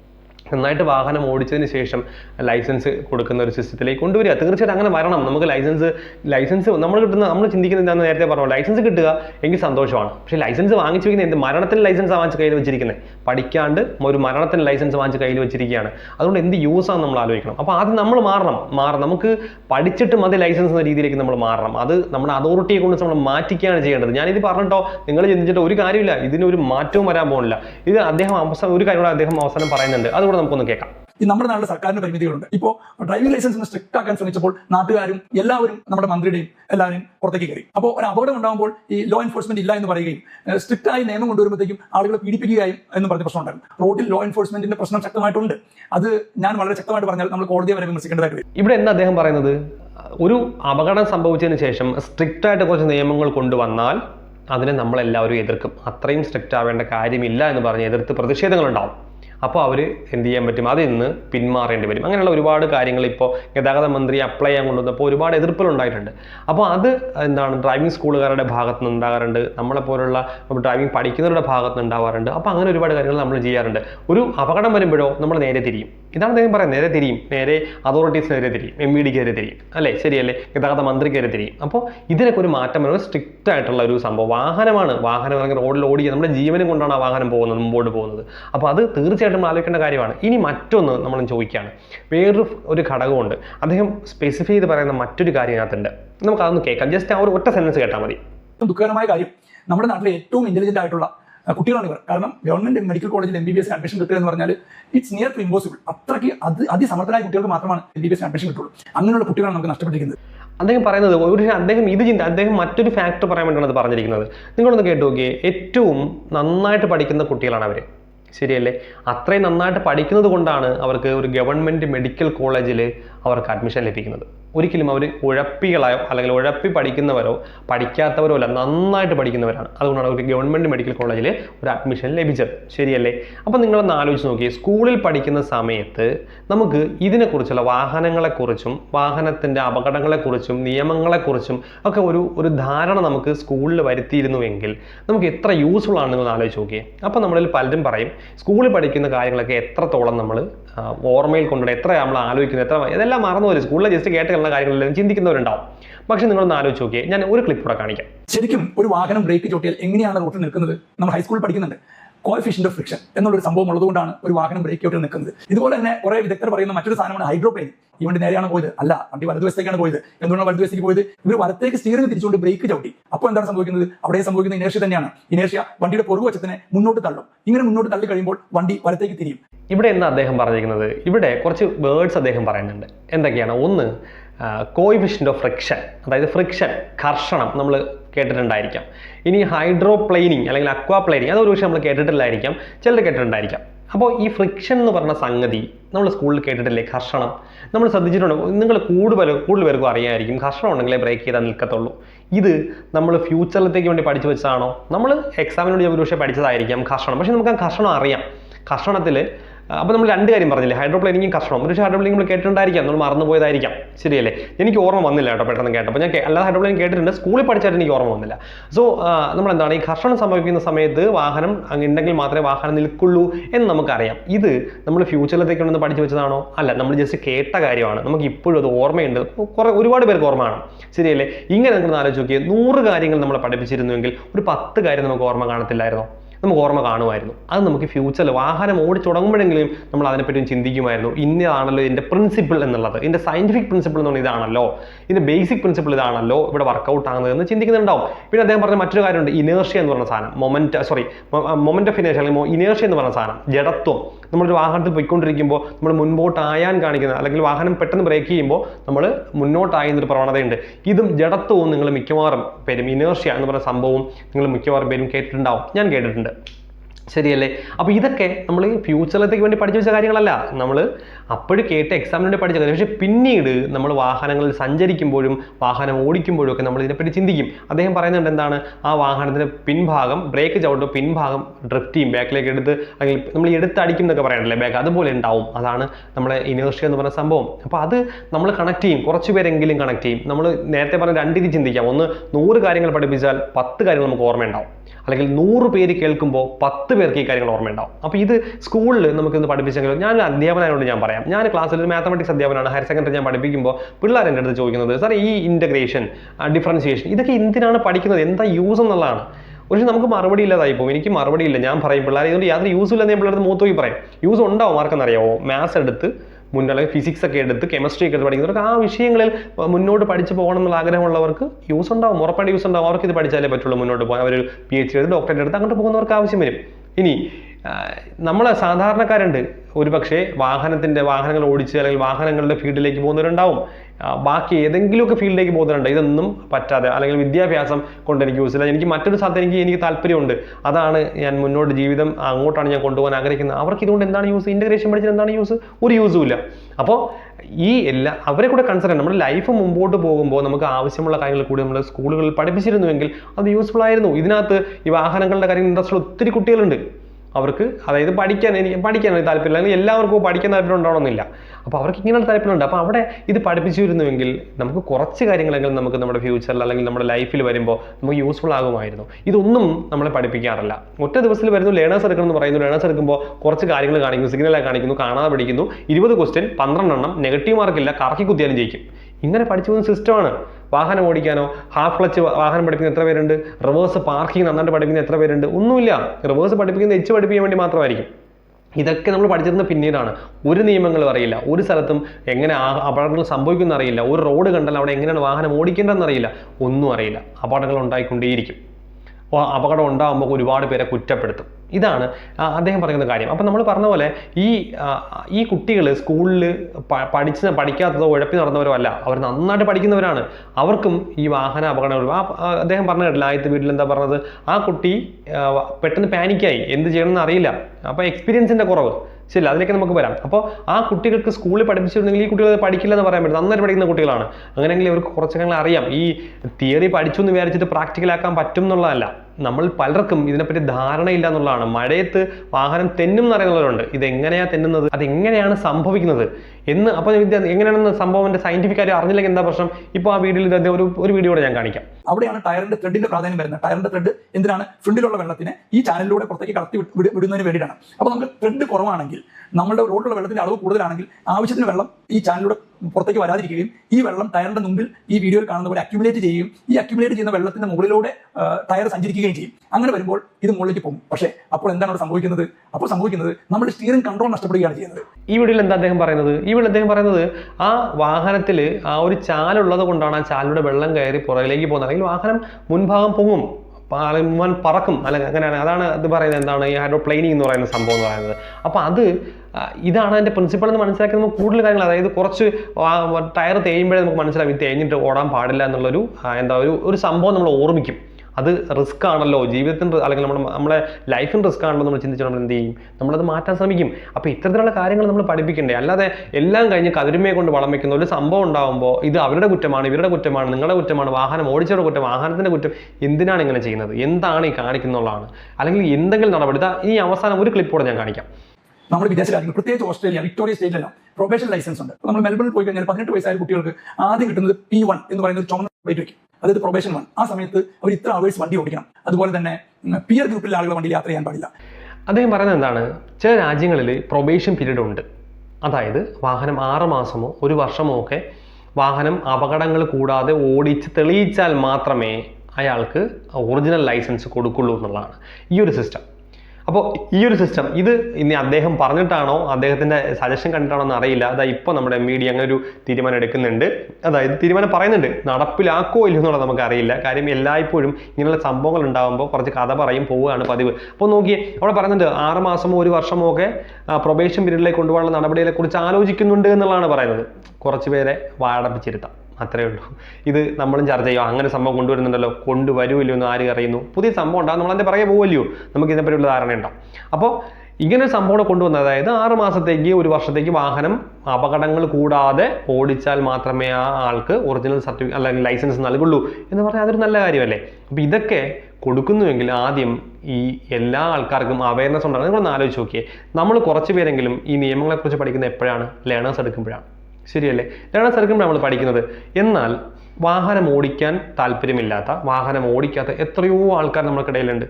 Speaker 1: നന്നായിട്ട് വാഹനം ഓടിച്ചതിന് ശേഷം ലൈസൻസ് കൊടുക്കുന്ന ഒരു സിസ്റ്റത്തിലേക്ക് കൊണ്ടുവരിക. തീർച്ചയായിട്ടും അങ്ങനെ വരണം. നമുക്ക് ലൈസൻസ് ലൈസൻസ് നമ്മൾ കിട്ടുന്ന നമ്മൾ ചിന്തിക്കുന്നത് എന്താണെന്ന് നേരത്തെ പറഞ്ഞു ലൈസൻസ് കിട്ടുക എങ്കിൽ സന്തോഷമാണ്. പക്ഷേ ലൈസൻസ് വാങ്ങിച്ചു വെക്കുന്നത് എന്ത് മരണത്തിന് ലൈസൻസ് വാങ്ങിച്ച് കയ്യിൽ വെച്ചിരിക്കുന്നത് പഠിക്കാണ്ട് ഒരു മരണത്തിന് ലൈസൻസ് വാങ്ങിച്ച് കയ്യിൽ വെച്ചിരിക്കുകയാണ്. അതുകൊണ്ട് എന്ത് യൂസാണ് നമ്മൾ ആലോചിക്കണം. അപ്പോൾ ആദ്യം നമ്മൾ മാറണം. മാറണം നമുക്ക് പഠിച്ചിട്ട് മതി ലൈസൻസ് എന്ന രീതിയിലേക്ക് നമ്മൾ മാറണം. അത് നമ്മുടെ അതോറിറ്റിയെ കൊണ്ട് നമ്മൾ മാറ്റിക്കുകയാണ് ചെയ്യേണ്ടത്. ഞാനിത് പറഞ്ഞിട്ടോ? നിങ്ങൾ ചിന്തിച്ചിട്ട്? ഒരു കാര്യമില്ല. ഇതിനൊരു മാറ്റവും വരാൻ പോകുന്നില്ല. ഇത് അദ്ദേഹം അവസാനം ഒരു കാര്യം അദ്ദേഹം അവസാനം പറയുന്നുണ്ട്. അതുകൂടെ നമുക്കൊന്ന് കേൾക്കാം.
Speaker 2: ഈ നമ്മുടെ നാട്ടിലെ സർക്കാരിന്റെ പരിമിതികളുണ്ട്. ഇപ്പോൾ ഡ്രൈവിംഗ് ലൈസൻസ് സ്ട്രിക്റ്റ് ആക്കാൻ ശ്രമിച്ചപ്പോൾ നാട്ടുകാരും എല്ലാവരും നമ്മുടെ മന്ത്രിയുടെയും എല്ലാവരും പുറത്തേക്ക് കയറി. അപ്പോൾ ഒരു അപകടം ഉണ്ടാകുമ്പോൾ ഈ ലോ എൻഫോഴ്സ്മെന്റ് ഇല്ല എന്ന് പറയുകയും സ്ട്രിക്റ്റ് ആയി നിയമം കൊണ്ടുവരുമ്പോഴത്തേക്കും ആളുകളെ പീഡിപ്പിക്കുകയും എന്ന് പറഞ്ഞ പ്രശ്നം ഉണ്ടായിരുന്നു. റോഡിൽ ലോ എൻഫോഴ്സ്മെന്റിന്റെ പ്രശ്നം ശക്തമായിട്ടുണ്ട്. അത് ഞാൻ വളരെ ശക്തമായിട്ട് പറഞ്ഞാൽ നമ്മൾ കോടതിയെ വരെ വിമർശിക്കേണ്ടതായിട്ട് വരും.
Speaker 1: ഇവിടെ എന്താ അദ്ദേഹം പറയുന്നത്? ഒരു അപകടം സംഭവിച്ചതിന് ശേഷം സ്ട്രിക്റ്റ് ആയിട്ട് കുറച്ച് നിയമങ്ങൾ കൊണ്ടുവന്നാൽ അതിനെ നമ്മളെല്ലാവരും എതിർക്കും. അത്രയും സ്ട്രിക്റ്റ് ആവേണ്ട കാര്യമില്ല എന്ന് പറഞ്ഞ് എതിർത്ത് പ്രതിഷേധങ്ങളുണ്ടാവും. അപ്പോൾ അവർ എന്ത് ചെയ്യാൻ പറ്റും? അതിൽ നിന്ന് പിന്മാറേണ്ടി വരും. അങ്ങനെയുള്ള ഒരുപാട് കാര്യങ്ങൾ ഇപ്പോൾ ഗതാഗത മന്ത്രി അപ്ലൈ ചെയ്യാൻ കൊണ്ടുവന്നപ്പോൾ ഒരുപാട് എതിർപ്പുകൾ ഉണ്ടായിട്ടുണ്ട് അപ്പോൾ അത് എന്താണ്? ഡ്രൈവിംഗ് സ്കൂളുകാരുടെ ഭാഗത്ത് നിന്ന് ഉണ്ടാകാറുണ്ട്. നമ്മളെ പോലുള്ള ഡ്രൈവിംഗ് പഠിക്കുന്നവരുടെ ഭാഗത്ത് ഉണ്ടാവാറുണ്ട്. അപ്പോൾ അങ്ങനെ ഒരുപാട് കാര്യങ്ങൾ നമ്മൾ ചെയ്യാറുണ്ട്. ഒരു അപകടം വരുമ്പോഴോ നമ്മൾ നേരെ തിരിയും. ഇതാണ് അദ്ദേഹം പറയുന്നത്. നേരെ തിരിയും. നേരെ അതോറിറ്റീസിനെതിരെ തിരിയും. എം വി ഡിക്കെതിരെ തിരിയും. അല്ലേ? ശരിയല്ലേ? ഗതാഗത മന്ത്രിക്കെതിരെ തിരിയും. അപ്പോൾ ഇതിനൊക്കെ ഒരു മാറ്റം വരുന്നത് സ്ട്രിക്റ്റ് ആയിട്ടുള്ള ഒരു സംഭവം. വാഹനമാണ്. വാഹനം അല്ലെങ്കിൽ റോഡിൽ ഓടിക്കുക. നമ്മുടെ ജീവനും കൊണ്ടാണ് ആ വാഹനം പോകുന്നത് മുമ്പോട്ട് പോകുന്നത്. അപ്പോൾ അത് തീർച്ചയായിട്ടും നമ്മൾ ആലോചിക്കേണ്ട കാര്യമാണ്. ഇനി മറ്റൊന്ന് നമ്മൾ ചോദിക്കുകയാണ് വേറൊരു ഒരു ഘടകമുണ്ട്. അദ്ദേഹം സ്പെസിഫൈ ചെയ്ത് പറയുന്ന മറ്റൊരു കാര്യം ഇതിനകത്തുണ്ട്. നമുക്ക് അതൊന്ന് കേൾക്കാം. ജസ്റ്റ് ആ ഒരു ഒറ്റ സെന്റൻസ് കേട്ടാൽ മതി.
Speaker 2: ദുഃഖകരമായ കാര്യം. നമ്മുടെ നാട്ടിലെ ഏറ്റവും ഇന്റലിജന്റ് ആയിട്ടുള്ള കുട്ടികളാണ് ഇവർ. കാരണം ഗവൺമെന്റ് മെഡിക്കൽ കോളേജിൽ M B B S admission കിട്ടുക എന്ന് പറഞ്ഞാൽ ഇറ്റ്സ് നിയർ ടു ഇമ്പോസിബിൾ അത്രയ്ക്ക് അത് അതിസമർത്ഥരായ കുട്ടികൾക്ക് മാത്രമാണ് M B B S admission കിട്ടുള്ളൂ. അങ്ങനെയുള്ള കുട്ടികളാണ് നമുക്ക് നഷ്ടപ്പെട്ടിരിക്കുന്നത്.
Speaker 1: അദ്ദേഹം പറയുന്നത് ഒരു അദ്ദേഹം ഇത് ചിന്ത അദ്ദേഹം മറ്റൊരു ഫാക്ടർ പറയാൻ വേണ്ടിയാണ് അത് പറഞ്ഞിരിക്കുന്നത്. നിങ്ങളൊന്ന് കേട്ടു നോക്കിയേ. ഏറ്റവും നന്നായിട്ട് പഠിക്കുന്ന കുട്ടികളാണ് അവർ ശരിയല്ലേ? അത്രയും നന്നായിട്ട് പഠിക്കുന്നത് കൊണ്ടാണ് അവർക്ക് ഒരു ഗവൺമെന്റ് മെഡിക്കൽ കോളേജിൽ അവർക്ക് അഡ്മിഷൻ ലഭിക്കുന്നത്. ഒരിക്കലും അവർ ഉഴപ്പികളായോ അല്ലെങ്കിൽ ഉഴപ്പി പഠിക്കുന്നവരോ പഠിക്കാത്തവരോ അല്ല നന്നായിട്ട് പഠിക്കുന്നവരാണ്. അതുകൊണ്ടാണ് അവർക്ക് ഗവൺമെന്റ് മെഡിക്കൽ കോളേജിൽ ഒരു അഡ്മിഷൻ ലഭിച്ചത്. ശരിയല്ലേ? അപ്പം നിങ്ങളൊന്ന് ആലോചിച്ച് നോക്കിയേ സ്കൂളിൽ പഠിക്കുന്ന സമയത്ത് നമുക്ക് ഇതിനെക്കുറിച്ചുള്ള വാഹനങ്ങളെക്കുറിച്ചും വാഹനത്തിന്റെ അപകടങ്ങളെക്കുറിച്ചും നിയമങ്ങളെക്കുറിച്ചും ഒക്കെ ഒരു ഒരു ധാരണ നമുക്ക് സ്കൂളിൽ വരുത്തിയിരുന്നുവെങ്കിൽ നമുക്ക് എത്ര യൂസ്ഫുൾ ആണെന്ന് ആലോചിച്ച് നോക്കിയേ. അപ്പോൾ നമ്മളിൽ പലരും പറയും സ്കൂളിൽ പഠിക്കുന്ന കാര്യങ്ങളൊക്കെ എത്രത്തോളം നമ്മൾ ഓർമ്മയിൽ കൊണ്ടുവരണം. എത്ര നമ്മൾ ആലോചിക്കുന്നത്? എത്ര ഇതെല്ലാം മറന്നു വരും സ്കൂളിൽ ജസ്റ്റ് കേട്ട് കളയുന്ന കാര്യങ്ങളെല്ലാം ചിന്തിക്കുന്നവരുണ്ടാവും. പക്ഷേ നിങ്ങളൊന്ന് ആലോചിച്ച് നോക്കിയേ. ഞാൻ ഒരു ക്ലിപ്പ് കൂടെ കാണിക്കാം.
Speaker 2: ശരിക്കും ഒരു വാഹനം ബ്രേക്ക് ചോട്ടിയാൽ എങ്ങനെയാണ് റോട്ടിൽ നിൽക്കുന്നത്? നമ്മൾ ഹൈസ്കൂളിൽ പഠിക്കുന്നുണ്ട്. കോഫിഷ്യന്റ് ഓഫ് ഫ്രിക്ഷൻ എന്നുള്ളൊരു സംഭവം ഉള്ളതുകൊണ്ടാണ് ഒരു വാഹനം ബ്രേക്ക് ഔട്ടിൽ നിൽക്കുന്നത്. ഇതുപോലെ തന്നെ കുറെ വിദഗ്ധർ പറയുന്ന മറ്റൊരു സാധനമാണ് ഹൈഡ്രോപ്ലെയിൻ ഈ വണ്ടി നേരെയാണ് പോയത്. അല്ല വണ്ടി വലതുവശത്തേക്കാണ് പോയത്. എന്തുകൊണ്ടാണ് വലതുവശത്തേക്ക് പോയത്? ഇവർ വലത്തേക്ക് സ്റ്റിയറിംഗ് തിരിച്ചുകൊണ്ട് ബ്രേക്ക് ചവിട്ടി. അപ്പോൾ എന്താണ് സംഭവിക്കുന്നത്? അവിടെ സംഭവിക്കുന്ന ഇനേഷ്യ തന്നെയാണ്. ഇനേഷ്യ വണ്ടിയുടെ പുറകുവശത്തിനെ മുന്നോട്ട് തള്ളും. ഇങ്ങനെ മുന്നോട്ട് തള്ളി കഴിയുമ്പോൾ വണ്ടി വലത്തേക്ക് തിരിയും.
Speaker 1: ഇവിടെ എന്താ അദ്ദേഹം പറഞ്ഞിരിക്കുന്നത്? ഇവിടെ കുറച്ച് വേർഡ്സ് അദ്ദേഹം പറയുന്നുണ്ട്. എന്തൊക്കെയാണ്? ഒന്ന് കോയിഫിഷ്യന്റ് ഓഫ് ഫ്രിക്ഷൻ അതായത് ഫ്രിക്ഷൻ ഘർഷണം നമ്മൾ കേട്ടിട്ടുണ്ടായിരിക്കാം. ഇനി ഹൈഡ്രോപ്ലെയിനിങ് അല്ലെങ്കിൽ അക്വാ പ്ലെയിനിങ് അതൊരു പക്ഷേ നമ്മൾ കേട്ടിട്ടില്ലായിരിക്കാം. ചിലർ കേട്ടിട്ടുണ്ടായിരിക്കാം. അപ്പോൾ ഈ ഫ്രിക്ഷൻ എന്ന് പറഞ്ഞ സംഗതി നമ്മൾ സ്കൂളിൽ കേട്ടിട്ടില്ലേ? ഘർഷണം. നമ്മൾ ശ്രദ്ധിച്ചിട്ടുണ്ട്. നിങ്ങൾ കൂടുതൽ കൂടുതൽ പേർക്കും അറിയാമായിരിക്കും ഘർഷണം ഉണ്ടെങ്കിലേ ബ്രേക്ക് ചെയ്താൽ നിൽക്കത്തുള്ളൂ. ഇത് നമ്മൾ ഫ്യൂച്ചറിലത്തേക്ക് വേണ്ടി പഠിച്ചു വെച്ചതാണോ? നമ്മൾ എക്സാമിനോട് ഒരു പക്ഷേ പഠിച്ചതായിരിക്കാം ഘർഷണം. പക്ഷേ നമുക്ക് ആ ഘർഷണം അറിയാം. ഘർഷണത്തിൽ അപ്പോൾ നമ്മൾ രണ്ട് കാര്യം പറഞ്ഞില്ലേ? ഹൈഡ്രോപ്ലെയിനിങ്ങും ഒരു പക്ഷേ ഹൈഡ്രോപ്ലെയിൻ നമ്മൾ കേട്ടിട്ടുണ്ടായിരിക്കാം. നമ്മൾ മറന്നു പോയതായിരിക്കാം. ശരിയല്ലേ? എനിക്ക് ഓർമ്മ വന്നില്ല കേട്ടോ പെട്ടെന്ന് കേട്ടപ്പോൾ ഞാൻ അല്ലാതെ ഹൈഡ്രോപ്ലെയിൻ കേട്ടിട്ടുണ്ട്. സ്കൂളിൽ പഠിച്ചായിട്ട് എനിക്ക് ഓർമ്മ വന്നില്ല. സോ നമ്മൾ എന്താണ് ഈ കർഷണം സംഭവിക്കുന്ന സമയത്ത് വാഹനം ഉണ്ടെങ്കിൽ മാത്രമേ വാഹനം നിൽക്കുള്ളൂ എന്ന് നമുക്കറിയാം. ഇത് നമ്മൾ ഫ്യൂച്ചറിലത്തേക്ക് പഠിച്ചു വെച്ചതാണോ? അല്ല നമ്മൾ ജസ്റ്റ് കേട്ട കാര്യമാണ്. നമുക്ക് ഇപ്പോഴും അത് ഓർമ്മയുണ്ട്. കുറേ ഒരുപാട് പേർക്ക് ഓർമ്മ കാണും. ശരിയല്ലേ? ഇങ്ങനെ നിങ്ങൾ ആലോചിച്ച് നോക്കിയാൽ നൂറ് കാര്യങ്ങൾ നമ്മളെ പഠിപ്പിച്ചിരുന്നുവെങ്കിൽ ഒരു പത്ത് കാര്യം നമുക്ക് ഓർമ്മ കാണത്തില്ലായിരുന്നോ? നമുക്ക് ഓർമ്മ കാണുമായിരുന്നു. അത് നമുക്ക് ഫ്യൂച്ചറിൽ വാഹനം ഓടിച്ചു തുടങ്ങുമ്പോഴെങ്കിലും നമ്മൾ അതിനെപ്പറ്റി ചിന്തിക്കുമായിരുന്നു. ഇന്നതാണല്ലോ ഇതിന്റെ പ്രിൻസിപ്പിൾ എന്നുള്ളത്. ഇതിന്റെ സയന്റിഫിക് പ്രിൻസിപ്പിൾ എന്ന് പറഞ്ഞാൽ ഇതാണല്ലോ. ഇതിന്റെ ബേസിക് പ്രിൻസിപ്പിൾ ഇതാണല്ലോ ഇവിടെ വർക്കൗട്ട് ആകുന്നതെന്ന് ചിന്തിക്കുന്നുണ്ടാവും. പിന്നെ അദ്ദേഹം പറഞ്ഞ മറ്റൊരു കാര്യമുണ്ട്. ഇനേർഷ്യ എന്ന് പറഞ്ഞ സാധനം. Moment sorry moment of inertia അല്ലെങ്കിൽ ഇനേർഷ്യ എന്ന് പറഞ്ഞ സാധനം. ജഡത്വം. നമ്മളൊരു വാഹനത്തിൽ പോയിക്കൊണ്ടിരിക്കുമ്പോൾ നമ്മൾ മുൻപോട്ടായാൻ കാണിക്കുന്നത് അല്ലെങ്കിൽ വാഹനം പെട്ടെന്ന് ബ്രേക്ക് ചെയ്യുമ്പോൾ നമ്മൾ മുന്നോട്ടായി എന്നൊരു പ്രവണതയുണ്ട്. ഇതും ജഡത്വവും നിങ്ങൾ മിക്കവാറും പേരും ഇനേർഷ്യ എന്ന് പറയുന്ന സംഭവവും നിങ്ങൾ മിക്കവാറും പേരും കേട്ടിട്ടുണ്ടാവും. ഞാൻ കേട്ടിട്ടുണ്ട്. ശരിയല്ലേ? അപ്പോൾ ഇതൊക്കെ നമ്മൾ ഫ്യൂച്ചറിലേക്ക് വേണ്ടി പഠിച്ചു വെച്ച കാര്യങ്ങളല്ല. നമ്മൾ അപ്പോഴും കേട്ട് എക്സാമിന് പഠിച്ചത്. പക്ഷേ പിന്നീട് നമ്മൾ വാഹനങ്ങളിൽ സഞ്ചരിക്കുമ്പോഴും വാഹനം ഓടിക്കുമ്പോഴും ഒക്കെ നമ്മൾ ഇതിനെപ്പറ്റി ചിന്തിക്കും. അദ്ദേഹം പറയുന്നുണ്ട് എന്താണ്? ആ വാഹനത്തിന്റെ പിൻഭാഗം ബ്രേക്ക് ചവിട്ട് പിൻഭാഗം ഡ്രിഫ്റ്റ് ചെയ്യും. ബാക്കിലേക്ക് എടുത്ത് അല്ലെങ്കിൽ നമ്മൾ എടുത്തടിക്കും എന്നൊക്കെ പറയാനല്ലേ ബാക്ക് അതുപോലെ ഉണ്ടാവും. അതാണ് നമ്മുടെ ഇനേർഷ്യ എന്ന് പറഞ്ഞ സംഭവം. അപ്പോൾ അത് നമ്മൾ കണക്ട് ചെയ്യും. കുറച്ച് പേരെങ്കിലും കണക്ട് ചെയ്യും. നമ്മൾ നേരത്തെ പറഞ്ഞ രണ്ട് രീതി ചിന്തിക്കാം. ഒന്ന് നൂറ് കാര്യങ്ങൾ പഠിപ്പിച്ചാൽ പത്ത് കാര്യങ്ങൾ നമുക്ക് ഓർമ്മയുണ്ടാവും. അല്ലെങ്കിൽ നൂറ് പേര് കേൾക്കുമ്പോൾ പത്ത് പേർക്ക് ഈ കാര്യങ്ങൾ ഓർമ്മയുണ്ടാവും. അപ്പോൾ ഇത് സ്കൂളിൽ നമുക്കിന്ന് പഠിപ്പിച്ചെങ്കിലും ഞാൻ അധ്യാപകനായതുകൊണ്ട് ഞാൻ പറയാം. ഞാൻ ക്ലാസ്സിൽ ഒരു മാത്തമാറ്റിക്സ് അധ്യാപനമാണ് ഹയർ സെക്കൻഡറി ഞാൻ പഠിപ്പിക്കുമ്പോൾ പിള്ളേർ എന്റെ അടുത്ത് ചോദിക്കുന്നത് സാർ ഈ ഇന്റഗ്രേഷൻ ഡിഫറൻസിയേഷൻ ഇതൊക്കെ എന്തിനാണ് പഠിക്കുന്നത്? എന്താ യൂസ് എന്നുള്ളതാണ്. പക്ഷേ നമുക്ക് മറുപടി ഇല്ലാതായി പോകും. എനിക്ക് മറുപടി ഇല്ല. ഞാൻ പറയും പിള്ളേർ ഇതുകൊണ്ട് യാതൊരു യൂസ് ഇല്ലെന്ന് ഞാൻ പിള്ളേർ മൂത്ത് പോയി പറയും. യൂസ് ഉണ്ടാവും ആർക്കെന്നറിയാവോ മാത്സ് എടുത്ത് മുന്നേ ഫിസിക്സ് ഒക്കെ എടുത്ത് കെമിസ്ട്രി ഒക്കെ എടുത്ത് പഠിക്കുന്നവർക്ക് ആ വിഷയങ്ങളിൽ മുന്നോട്ട് പഠിച്ചു പോകണം എന്നുള്ള ആഗ്രഹമുള്ളവർക്ക് യൂസ് ഉണ്ടാവും. ഉറപ്പായിട്ട് യൂസ് ഉണ്ടാവും. അവർക്ക് ഇത് പഠിച്ചാലേ പറ്റുള്ളൂ മുന്നോട്ട് പോകാൻ. അവർ പി എച്ച് ഡി എടുത്ത് ഡോക്ടറേറ്റ് എടുത്ത് അങ്ങോട്ട് പോകുന്നവർക്ക് ആവശ്യം വരും. ഇനി നമ്മൾ സാധാരണക്കാരുണ്ട്. ഒരു പക്ഷേ വാഹനത്തിന്റെ വാഹനങ്ങൾ ഓടിച്ച് അല്ലെങ്കിൽ വാഹനങ്ങളുടെ ഫീൽഡിലേക്ക് പോകുന്നവരുണ്ടാവും. ബാക്കി ഏതെങ്കിലുമൊക്കെ ഫീൽഡിലേക്ക് പോകുന്നുണ്ട് ഇതൊന്നും പറ്റാതെ അല്ലെങ്കിൽ വിദ്യാഭ്യാസം കൊണ്ട് എനിക്ക് യൂസ് ഇല്ല. എനിക്ക് മറ്റൊരു സ്ഥലത്ത് എനിക്ക് എനിക്ക് താല്പര്യമുണ്ട്. അതാണ് ഞാൻ മുന്നോട്ട് ജീവിതം അങ്ങോട്ടാണ് ഞാൻ കൊണ്ടുപോകാൻ ആഗ്രഹിക്കുന്നത്. അവർക്ക് ഇതുകൊണ്ട് എന്താണ് യൂസ് ഇന്റഗ്രേഷൻ പഠിച്ചത് എന്താണ് യൂസ് ഒരു യൂസും ഇല്ല. അപ്പോൾ ഈ എല്ലാ അവരെ കൂടെ കൺസേൺ നമ്മുടെ ലൈഫ് മുമ്പോട്ട് പോകുമ്പോൾ നമുക്ക് ആവശ്യമുള്ള കാര്യങ്ങൾ കൂടി നമ്മൾ സ്കൂളുകളിൽ പഠിപ്പിച്ചിരുന്നുവെങ്കിൽ അത് യൂസ്ഫുൾ ആയിരുന്നു. ഇതിനകത്ത് ഈ വാഹനങ്ങളുടെ കാര്യങ്ങൾ ഇൻട്രസ്റ്റ് ഒത്തിരി കുട്ടികളുണ്ട്. അവർക്ക് അതായത് പഠിക്കാൻ എനിക്ക് പഠിക്കാൻ താല്പര്യമില്ല. അല്ലെങ്കിൽ എല്ലാവർക്കും പഠിക്കാൻ താല്പര്യം ഉണ്ടാവണമെന്നില്ല. അപ്പോൾ അവർക്ക് ഇങ്ങനെയുള്ള താല്പര്യമുണ്ട്. അപ്പോൾ അവിടെ ഇത് പഠിപ്പിച്ചിരുന്നുവെങ്കിൽ നമുക്ക് കുറച്ച് കാര്യങ്ങളെങ്കിലും നമുക്ക് നമ്മുടെ ഫ്യൂച്ചറിൽ അല്ലെങ്കിൽ നമ്മുടെ ലൈഫിൽ വരുമ്പോൾ നമുക്ക് യൂസ്ഫുൾ ആകുമായിരുന്നു. ഇതൊന്നും നമ്മളെ പഠിപ്പിക്കാറില്ല. ഒറ്റ ദിവസത്തിൽ വരുന്നു ലേണേഴ്സ് എടുക്കണം എന്ന് പറയുന്നു. ലേണേഴ്സ് എടുക്കുമ്പോൾ കുറച്ച് കാര്യങ്ങൾ കാണിക്കുന്നു സിഗ്നലായി കാണിക്കുന്നു കാണാതെ പഠിക്കുന്നു ഇരുപത് ക്വസ്റ്റ്യൻ പന്ത്രണ്ടെണ്ണം നെഗറ്റീവ് മാർക്കില്ല കറക്കി കുത്തിയാലും ജയിക്കും. ഇങ്ങനെ പഠിച്ചു പോകുന്ന സിസ്റ്റമാണ് വാഹനം ഓടിക്കാനോ? ഹാഫ് ക്ലച്ച് വാഹനം പഠിപ്പിക്കുന്ന എത്ര പേരുണ്ട്? റിവേഴ്സ് പാർക്കിങ് നന്നായിട്ട് പഠിപ്പിക്കുന്ന എത്ര പേരുണ്ട്? ഒന്നുമില്ല. റിവേഴ്സ് പഠിപ്പിക്കുന്ന എച്ച് പഠിപ്പിക്കാൻ വേണ്ടി മാത്രമായിരിക്കും. ഇതൊക്കെ നമ്മൾ പഠിച്ചിരുന്ന പിന്നീടാണ്. ഒരു നിയമങ്ങളും അറിയില്ല. ഒരു സ്ഥലത്തും എങ്ങനെ അപകടങ്ങൾ സംഭവിക്കുമെന്ന് അറിയില്ല. ഒരു റോഡ് കണ്ടാൽ അവിടെ എങ്ങനെയാണ് വാഹനം ഓടിക്കേണ്ടതെന്ന് അറിയില്ല. ഒന്നും അറിയില്ല. അപകടങ്ങൾ ഉണ്ടായിക്കൊണ്ടേയിരിക്കും. അപകടം ഉണ്ടാകുമ്പോൾ ഒരുപാട് പേരെ കുറ്റപ്പെടുത്തും. ഇതാണ് അദ്ദേഹം പറയുന്ന കാര്യം. അപ്പം നമ്മൾ പറഞ്ഞ പോലെ ഈ ഈ കുട്ടികൾ സ്കൂളിൽ പഠിച്ച് പഠിക്കാത്തതോ ഉഴപ്പി നടന്നവരോ അല്ല. അവർ നന്നായിട്ട് പഠിക്കുന്നവരാണ്. അവർക്കും ഈ വാഹന അപകടങ്ങൾ ആ അദ്ദേഹം പറഞ്ഞ കേട്ടില്ല ആദ്യത്തെ വീട്ടിൽ എന്താ പറഞ്ഞത്? ആ കുട്ടി പെട്ടെന്ന് പാനിക്കായി. എന്ത് ചെയ്യണമെന്ന് അറിയില്ല. അപ്പോൾ എക്സ്പീരിയൻസിന്റെ കുറവ്. ശരി അതിലേക്ക് നമുക്ക് വരാം. അപ്പോൾ ആ കുട്ടികൾക്ക് സ്കൂളിൽ പഠിപ്പിച്ചിരുന്നെങ്കിൽ ഈ കുട്ടികൾ പഠിക്കില്ല എന്ന് പറയാൻ പറ്റും നന്നായിട്ട് പഠിക്കുന്ന കുട്ടികളാണ്. അങ്ങനെയെങ്കിൽ അവർക്ക് കുറച്ചൊക്കെ അറിയാം. ഈ തിയറി പഠിച്ചു എന്ന് വിചാരിച്ചിട്ട് പ്രാക്ടിക്കലാക്കാൻ പറ്റും എന്നുള്ളതല്ല. നമ്മൾ പലർക്കും ഇതിനെപ്പറ്റി ധാരണയില്ല എന്നുള്ളതാണ്. മഴയത്ത് വാഹനം തെന്നും എന്ന് ഇതെങ്ങനെയാണ് തെന്നുന്നത്? അത് എങ്ങനെയാണ് സംഭവിക്കുന്നത്? എന്ന് അപ്പോൾ ഇത് എങ്ങനെയാണെന്ന് സംഭവം സയന്റിഫിക് ആയിട്ട് അറിഞ്ഞില്ലെങ്കിൽ എന്താ പ്രശ്നം? ഇപ്പോൾ ആ വീഡിയോയിൽ ഇത് ഒരു ഒരു വീഡിയോ കൂടെ ഞാൻ കാണിക്കാം.
Speaker 2: അവിടെയാണ് ടയറിന്റെ ത്രെഡിന്റെ പ്രാധാന്യം വരുന്നത്. ടയറിന്റെ ത്രെഡ് എന്തിനാണ്? ഫ്രണ്ടിലുള്ള വെള്ളത്തിനെ ഈ ചാനലിലൂടെ പുറത്തേക്ക് കടത്തി വിടുന്നതിന് വേണ്ടിയിട്ടാണ്. അപ്പോൾ നമുക്ക് ത്രെഡ് കുറവാണെങ്കിൽ നമ്മുടെ റോഡിലുള്ള വെള്ളത്തിന്റെ അളവ് കൂടുതലാണെങ്കിൽ ആവശ്യത്തിന് വെള്ളം ഈ ചാനലിലൂടെ പുറത്തേക്ക് വരാതിരിക്കുകയും ഈ വെള്ളം ടയറിന്റെ മുമ്പിൽ ഈ വീഡിയോയിൽ കാണുന്ന പോലെ അക്യുമുലേറ്റ് ചെയ്യുകയും ഈ അക്യുമുലേറ്റ് ചെയ്യുന്ന വെള്ളത്തിന്റെ മുകളിലൂടെ ടയർ സഞ്ചരിക്കുകയും ചെയ്യും. അങ്ങനെ വരുമ്പോൾ ഇത് മുകളിലേക്ക് പോകും. പക്ഷേ അപ്പോൾ എന്താണ് അവിടെ സംഭവിക്കുന്നത്? അപ്പോൾ സംഭവിക്കുന്നത് നമ്മുടെ സ്റ്റിയറിംഗ് കൺട്രോൾ നഷ്ടപ്പെടുകയാണ് ചെയ്യുന്നത്.
Speaker 1: ഈ വീഡിയോയിൽ എന്താ അദ്ദേഹം പറയുന്നത്? ഈ വീഡിയോയിൽ അദ്ദേഹം പറയുന്നത് ആ വാഹനത്തിൽ ആ ഒരു ചാലുള്ളത് കൊണ്ടാണ് ആ ചാലിലൂടെ വെള്ളം കയറി പുറകിലേക്ക് പോകുന്നത്. അല്ലെങ്കിൽ വാഹനം മുൻഭാഗം പോകും പറക്കും. അല്ലെങ്കിൽ അങ്ങനെയാണ്. അതാണ് ഇത് പറയുന്നത്. എന്താണ് ഈ ഹൈഡ്രോപ്ലെയിനിങ് എന്ന് പറയുന്ന സംഭവം എന്ന് പറയുന്നത്. അപ്പോൾ അത് ഇതാണ് അതിന്റെ പ്രിൻസിപ്പൾ എന്ന് മനസ്സിലാക്കി നമുക്ക് കൂടുതൽ കാര്യങ്ങൾ അതായത് കുറച്ച് ടയർ തേയുമ്പോഴേ നമുക്ക് മനസ്സിലാവും ഇത് തേഞ്ഞിട്ട് ഓടാൻ പാടില്ല എന്നുള്ളൊരു എന്താ ഒരു ഒരു സംഭവം നമ്മൾ ഓർമ്മിക്കും. അത് റിസ്ക് ആണല്ലോ. ജീവിതത്തിന് അല്ലെങ്കിൽ നമ്മുടെ നമ്മുടെ ലൈഫിന് റിസ്ക് ആണല്ലോ നമ്മൾ ചിന്തിച്ചു നമ്മൾ എന്ത് ചെയ്യും? നമ്മളത് മാറ്റാൻ ശ്രമിക്കും. അപ്പോൾ ഇത്തരത്തിലുള്ള കാര്യങ്ങൾ നമ്മൾ പഠിപ്പിക്കണ്ടേ? അല്ലാതെ എല്ലാം കഴിഞ്ഞ് കതിരുമയെ കൊണ്ട് വളം വെക്കുന്ന ഒരു സംഭവം ഉണ്ടാകുമ്പോൾ ഇത് അവരുടെ കുറ്റമാണ് ഇവരുടെ കുറ്റമാണ് നിങ്ങളുടെ കുറ്റമാണ് വാഹനം ഓടിച്ചവരുടെ കുറ്റം വാഹനത്തിന്റെ കുറ്റം എന്തിനാണ് ഇങ്ങനെ ചെയ്യുന്നത്? എന്താണ് ഈ കാണിക്കുന്നുള്ളതാണ് അല്ലെങ്കിൽ എന്തെങ്കിലും നടപടി? ഈ അവസാനം ഒരു ക്ലിപ്പോടെ ഞാൻ കാണിക്കാം.
Speaker 2: നമ്മൾ വിദേശ രാജ്യങ്ങൾ പ്രത്യേകിച്ച് ഓസ്ട്രേലിയ വിക്ടോറിയ സ്റ്റേറ്റിലെല്ലാം പ്രൊബേഷൻ ലൈസൻസ് ഉണ്ട്. നമ്മൾ മെൽബണിൽ പോയി കഴിഞ്ഞാൽ പതിനെട്ട് വയസ്സായ കുട്ടികൾക്ക് ആദ്യം കിട്ടുന്നത് പി വൺ എന്ന് പറയുന്ന ഒരു ചുമന്ന പ്ലേറ്റ് വയ്ക്കും. അതായത് പ്രൊബേഷൻ വൺ ആ സമയത്ത് അവർ ഇത്ര അവേഴ്സ് വണ്ടി ഓടിക്കണം. അതുപോലെ തന്നെ പിയർ ഗ്രൂപ്പിലെ ആളുകൾ വണ്ടി യാത്ര ചെയ്യാൻ പാടില്ല.
Speaker 1: അദ്ദേഹം പറയുന്നത് എന്താണ്? ചില രാജ്യങ്ങളിൽ പ്രൊബേഷൻ പീരീഡ് ഉണ്ട്. അതായത് വാഹനം ആറ് മാസമോ ഒരു വർഷമോ ഒക്കെ വാഹനം അപകടങ്ങൾ കൂടാതെ ഓടിച്ച് തെളിയിച്ചാൽ മാത്രമേ അയാൾക്ക് ഒറിജിനൽ ലൈസൻസ് കൊടുക്കുള്ളൂ എന്നുള്ളതാണ്. ഈ ഒരു സിസ്റ്റം അപ്പോൾ ഈ ഒരു സിസ്റ്റം ഇത് ഇനി അദ്ദേഹം പറഞ്ഞിട്ടാണോ? അദ്ദേഹത്തിന്റെ സജഷൻ കണ്ടിട്ടാണോ എന്ന് അറിയില്ല. അതാ ഇപ്പോൾ നമ്മുടെ മീഡിയ അങ്ങനെ ഒരു തീരുമാനം എടുക്കുന്നുണ്ട്. അതായത് തീരുമാനം പറയുന്നുണ്ട്. നടപ്പിലാക്കോ ഇല്ലയോ എന്നുള്ളത് നമുക്ക് അറിയില്ല. കാര്യം എല്ലായ്പ്പോഴും ഇങ്ങനെയുള്ള സംഭവങ്ങൾ ഉണ്ടാകുമ്പോൾ കുറച്ച് കഥ പറയും പോവുകയാണ് പതിവ്. അപ്പോൾ നോക്കിയേ അവിടെ പറയുന്നുണ്ട് ആറ് മാസമോ ഒരു വർഷമോ ഒക്കെ പ്രൊബേഷൻ പീരീഡിലേക്ക് കൊണ്ടുപോകാനുള്ള നടപടികളെ കുറിച്ച് ആലോചിക്കുന്നുണ്ട് എന്നുള്ളതാണ് പറയുന്നത്. കുറച്ച് പേരെ വാടപ്പിച്ചിരുത്താം അത്രേ ഉള്ളൂ. ഇത് നമ്മളും ചർച്ച ചെയ്യും. അങ്ങനെ സംഭവം കൊണ്ടുവരുന്നുണ്ടല്ലോ. കൊണ്ടുവരുമല്ലോ എന്ന് ആര് അറിയുന്നു? പുതിയ സംഭവം ഉണ്ടാകും നമ്മളതിന്റെ പറയാൻ പോകുമല്ലോ നമുക്ക് ഇതിനെപ്പറ്റിയുള്ള ധാരണ ഉണ്ടാവും. അപ്പോൾ ഇങ്ങനെ ഒരു സംഭവം കൊണ്ടുവന്ന. അതായത് ആറ് മാസത്തേക്ക് ഒരു വർഷത്തേക്ക് വാഹനം അപകടങ്ങൾ കൂടാതെ ഓടിച്ചാൽ മാത്രമേ ആ ആൾക്ക് ഒറിജിനൽ സർട്ടിഫിക്കറ്റ് അല്ലെങ്കിൽ ലൈസൻസ് നൽകുള്ളൂ എന്ന് പറഞ്ഞാൽ അതൊരു നല്ല കാര്യമല്ലേ? അപ്പോൾ ഇതൊക്കെ കൊടുക്കുന്നുവെങ്കിൽ ആദ്യം ഈ എല്ലാ ആൾക്കാർക്കും അവയർനെസ് ഉണ്ടാകും നിങ്ങളൊന്ന് ആലോചിച്ച് നോക്കിയേ. നമ്മൾ കുറച്ച് പേരെങ്കിലും ഈ നിയമങ്ങളെക്കുറിച്ച് പഠിക്കുന്നത് എപ്പോഴാണ്? ലേണേഴ്സ് എടുക്കുമ്പോഴാണ്. ശരിയല്ലേ? ഇതാണ് എടുക്കുമ്പോൾ നമ്മൾ പഠിക്കുന്നത്. എന്നാൽ വാഹനം ഓടിക്കാൻ താല്പര്യമില്ലാത്ത വാഹനം ഓടിക്കാത്ത എത്രയോ ആൾക്കാർ നമ്മൾക്കിടയിലുണ്ട്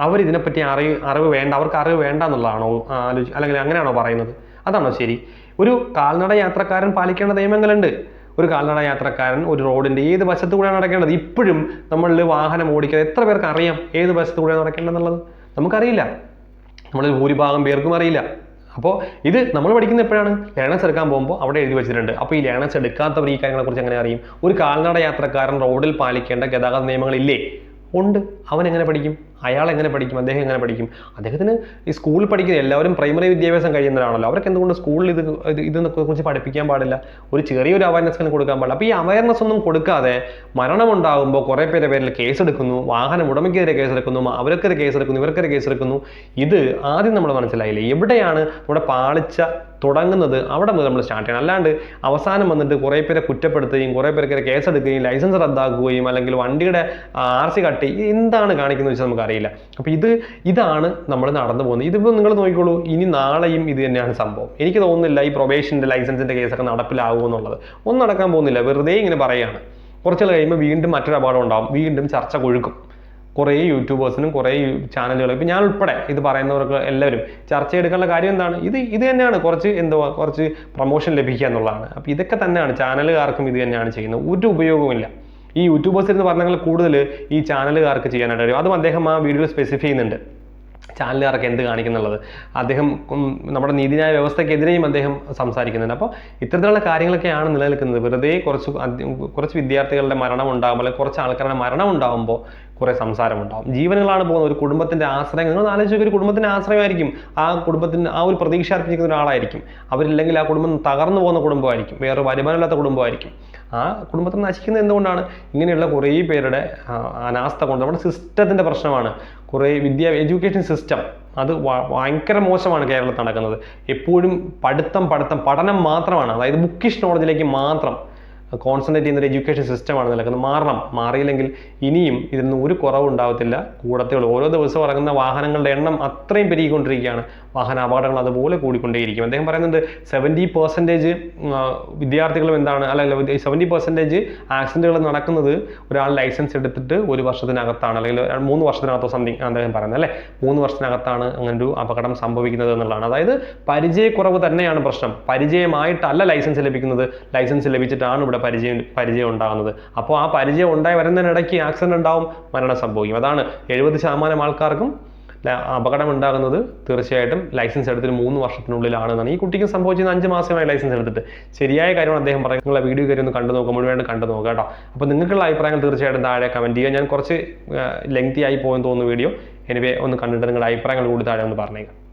Speaker 1: അവർ ഇതിനെപ്പറ്റി അറിവ് അറിവ് വേണ്ട അവർക്ക് അറിവ് വേണ്ട എന്നുള്ളതാണോ ആലോചി അല്ലെങ്കിൽ അങ്ങനെയാണോ പറയുന്നത്? അതാണോ ശരി. ഒരു കാൽനട യാത്രക്കാരൻ പാലിക്കേണ്ട നിയമങ്ങളുണ്ട്. ഒരു കാൽനട യാത്രക്കാരൻ ഒരു റോഡിന്റെ ഏത് വശത്തു കൂടെയാണ് നടക്കേണ്ടത്? ഇപ്പോഴും നമ്മളിൽ വാഹനം ഓടിക്കാൻ എത്ര പേർക്ക് അറിയാം? ഏത് വശത്തു കൂടെയാണ് നടക്കേണ്ടതെന്നുള്ളത് നമുക്കറിയില്ല. നമ്മളിൽ ഭൂരിഭാഗം പേർക്കും അറിയില്ല. അപ്പോൾ ഇത് നമ്മൾ പഠിക്കുന്ന എപ്പോഴാണ്? ലേണേഴ്സ് എടുക്കാൻ പോകുമ്പോൾ അവിടെ എഴുതി വെച്ചിട്ടുണ്ട്. അപ്പോൾ ഈ ലേണേഴ്സ് എടുക്കാത്തവർ ഈ കാര്യങ്ങളെക്കുറിച്ച് എങ്ങനെ അറിയും? ഒരു കാൽനട യാത്രക്കാരൻ റോഡിൽ പാലിക്കേണ്ട ഗതാഗത നിയമങ്ങളില്ലേ? ഉണ്ട്. അവൻ എങ്ങനെ പഠിക്കും? അയാൾ എങ്ങനെ പഠിക്കും? അദ്ദേഹം എങ്ങനെ പഠിക്കും? അദ്ദേഹത്തിന് ഈ സ്കൂളിൽ പഠിക്കുന്ന എല്ലാവരും പ്രൈമറി വിദ്യാഭ്യാസം കഴിയുന്നവരാണല്ലോ. അവർക്ക് എന്തുകൊണ്ട് സ്കൂളിൽ ഇത് ഇത് ഇതിനെ കുറിച്ച് പഠിപ്പിക്കാൻ പാടില്ല? ഒരു ചെറിയൊരു അവയർനെസ് കൊടുക്കാൻ പാടില്ല. അപ്പോൾ ഈ അവയർനെസ് ഒന്നും കൊടുക്കാതെ മരണമുണ്ടാകുമ്പോൾ കുറേ പേരെ പേരിൽ കേസെടുക്കുന്നു. വാഹനം ഉടമയ്ക്കെതിരെ കേസെടുക്കുന്നു. അവർക്കെതിരെ കേസെടുക്കുന്നു. ഇവർക്കെതിരെ കേസെടുക്കുന്നു. ഇത് ആദ്യം നമ്മൾ മനസ്സിലായില്ലേ? എവിടെയാണ് നമ്മുടെ പാളിച്ച തുടങ്ങുന്നത് അവിടെ മുതൽ നമ്മൾ സ്റ്റാർട്ട് ചെയ്യണം. അല്ലാണ്ട് അവസാനം വന്നിട്ട് കുറേ പേരെ കുറ്റപ്പെടുത്തുകയും കുറേ പേർക്കെതിരെ കേസെടുക്കുകയും ലൈസൻസ് റദ്ദാക്കുകയും അല്ലെങ്കിൽ വണ്ടിയുടെ ആർ സി കട്ട് എന്താണ് കാണിക്കുന്നത് വെച്ചാൽ നമുക്കറിയില്ല. അപ്പോൾ ഇത് ഇതാണ് നമ്മൾ നടന്നു പോകുന്നത്. ഇതിപ്പോൾ നിങ്ങൾ നോക്കിക്കോളൂ ഇനി നാളെയും ഇത് തന്നെയാണ് സംഭവം. എനിക്ക് തോന്നുന്നില്ല ഈ പ്രൊബേഷന്റെ ലൈസൻസിന്റെ കേസൊക്കെ നടപ്പിലാകുമോ എന്നുള്ളത്. ഒന്നും നടക്കാൻ പോകുന്നില്ല. വെറുതെ ഇങ്ങനെ പറയുകയാണ് കുറച്ചു കഴിയുമ്പോൾ വീണ്ടും മറ്റൊരു അപകടം ഉണ്ടാകും വീണ്ടും ചർച്ച കൊഴുക്കും. കുറേ യൂട്യൂബേഴ്സിനും കുറേ ചാനലുകൾ ഇപ്പം ഞാൻ ഉൾപ്പെടെ ഇത് പറയുന്നവർക്ക് എല്ലാവരും ചർച്ച എടുക്കാനുള്ള കാര്യം എന്താണ്? ഇത് ഇത് തന്നെയാണ് കുറച്ച് എന്തോ കുറച്ച് പ്രൊമോഷൻ ലഭിക്കുക എന്നുള്ളതാണ്. അപ്പോൾ ഇതൊക്കെ തന്നെയാണ് ചാനലുകാർക്കും ഇത് തന്നെയാണ് ചെയ്യുന്നത്. ഒരു ഉപയോഗവുമില്ല ഈ യൂട്യൂബേഴ്സ് എന്ന് പറഞ്ഞാൽ കൂടുതൽ ഈ ചാനലുകാർക്ക് ചെയ്യാനായിട്ട് കഴിയും. അതും അദ്ദേഹം ആ വീഡിയോയിൽ സ്പെസിഫൈ ചെയ്യുന്നുണ്ട്. ചാനലുകാർക്ക് എന്ത് കാണിക്കുന്നുള്ളത്? അദ്ദേഹം നമ്മുടെ നീതിന്യായ വ്യവസ്ഥയ്ക്കെതിരെയും അദ്ദേഹം സംസാരിക്കുന്നുണ്ട്. അപ്പോൾ ഇത്തരത്തിലുള്ള കാര്യങ്ങളൊക്കെയാണ് നിലനിൽക്കുന്നത്. വെറുതെ കുറച്ച് കുറച്ച് വിദ്യാർത്ഥികളുടെ മരണം ഉണ്ടാകുമ്പോൾ അല്ലെങ്കിൽ കുറച്ച് ആൾക്കാരുടെ മരണം ഉണ്ടാകുമ്പോൾ കുറേ സംസാരമുണ്ടാകും ജീവനുകളാണ് പോകുന്നത്. ഒരു കുടുംബത്തിന്റെ ആശ്രയം. നിങ്ങൾ ആലോചിച്ച് ഒരു കുടുംബത്തിന്റെ ആശ്രയമായിരിക്കും. ആ കുടുംബത്തിന് ആ ഒരു പ്രതീക്ഷ അർപ്പിക്കുന്ന ഒരാളായിരിക്കും. അവരില്ലെങ്കിൽ ആ കുടുംബം തകർന്നു പോകുന്ന കുടുംബമായിരിക്കും. വേറെ വരുമാനമില്ലാത്ത കുടുംബമായിരിക്കും. ആ കുടുംബത്തെ നശിക്കുന്നത് എന്തുകൊണ്ടാണ്? ഇങ്ങനെയുള്ള കുറേ പേരുടെ അനാസ്ഥ കൊണ്ട് നമ്മുടെ സിസ്റ്റത്തിന്റെ പ്രശ്നമാണ്. കുറേ വിദ്യ എഡ്യൂക്കേഷൻ സിസ്റ്റം അത് ഭയങ്കര മോശമാണ് കേരളത്തിൽ നടക്കുന്നത്. എപ്പോഴും പഠിത്തം പഠിത്തം പഠനം മാത്രമാണ്. അതായത് ബുക്കിഷ് നോളജിലേക്ക് മാത്രം കോൺസെൻട്രേറ്റ് ചെയ്യുന്ന ഒരു എഡ്യൂക്കേഷൻ സിസ്റ്റമാണ് നിലക്കുന്നത്. മാറണം. മാറിയില്ലെങ്കിൽ ഇനിയും ഇതിന് ഒരു കുറവ് ഉണ്ടാവത്തില്ല. കൂടത്തേ ഉള്ളൂ. ഓരോ ദിവസവും ഇറങ്ങുന്ന വാഹനങ്ങളുടെ എണ്ണം അത്രയും പെരുകിക്കൊണ്ടിരിക്കുകയാണ്. വാഹന അപകടങ്ങൾ അതുപോലെ കൂടിക്കൊണ്ടേയിരിക്കും. അദ്ദേഹം പറയുന്നത് സെവന്റി പെർസെന്റേജ് വിദ്യാർത്ഥികളും എന്താണ് അല്ലെങ്കിൽ സെവന്റി പെർസെന്റേജ് ആക്സിഡന്റുകൾ നടക്കുന്നത് ഒരാൾ ലൈസൻസ് എടുത്തിട്ട് ഒരു വർഷത്തിനകത്താണ്. അല്ലെങ്കിൽ മൂന്ന് വർഷത്തിനകത്തോ സംതിങ് അദ്ദേഹം പറയുന്നത് അല്ലേ? മൂന്ന് വർഷത്തിനകത്താണ് അങ്ങനെ ഒരു അപകടം സംഭവിക്കുന്നത് എന്നുള്ളതാണ്. അതായത് പരിചയക്കുറവ് തന്നെയാണ് പ്രശ്നം. പരിചയമായിട്ടല്ല ലൈസൻസ് ലഭിക്കുന്നത്. ലൈസൻസ് ലഭിച്ചിട്ടാണ് ഇവിടെ പരിചയം പരിചയം ഉണ്ടാകുന്നത്. അപ്പോൾ ആ പരിചയം ഉണ്ടായി വരുന്നതിനിടയ്ക്ക് ആക്സിഡന്റ് ഉണ്ടാവും മരണം സംഭവിക്കും. അതാണ് എഴുപത് ശതമാനം ആൾക്കാർക്കും അപകടം ഉണ്ടാകുന്നത് തീർച്ചയായിട്ടും ലൈസൻസ് എടുത്തിട്ട് മൂന്ന് വർഷത്തിനുള്ളിലാണെന്നാണ്. ഈ കുട്ടിക്ക് സംഭവിച്ചത് അഞ്ച് മാസമായി ലൈസൻസ് എടുത്തിട്ട്. ശരിയായ കാര്യമാണ് അദ്ദേഹം പറയുന്നത്. നിങ്ങളെ വീഡിയോ കയറി ഒന്ന് കണ്ടു നോക്കുക മുഴുവൻ കണ്ടു നോക്കുക കേട്ടോ. അപ്പോൾ നിങ്ങൾക്കുള്ള അഭിപ്രായങ്ങൾ തീർച്ചയായിട്ടും താഴെ കമന്റ് ചെയ്യുക. ഞാൻ കുറച്ച് ലെങ്തി ആയി പോയെന്ന് തോന്നുന്നു വീഡിയോ എനിവേ ഒന്ന് കണ്ടിട്ട് നിങ്ങളുടെ അഭിപ്രായങ്ങൾ കൂടി താഴെ ഒന്ന് പറഞ്ഞേക്കാം.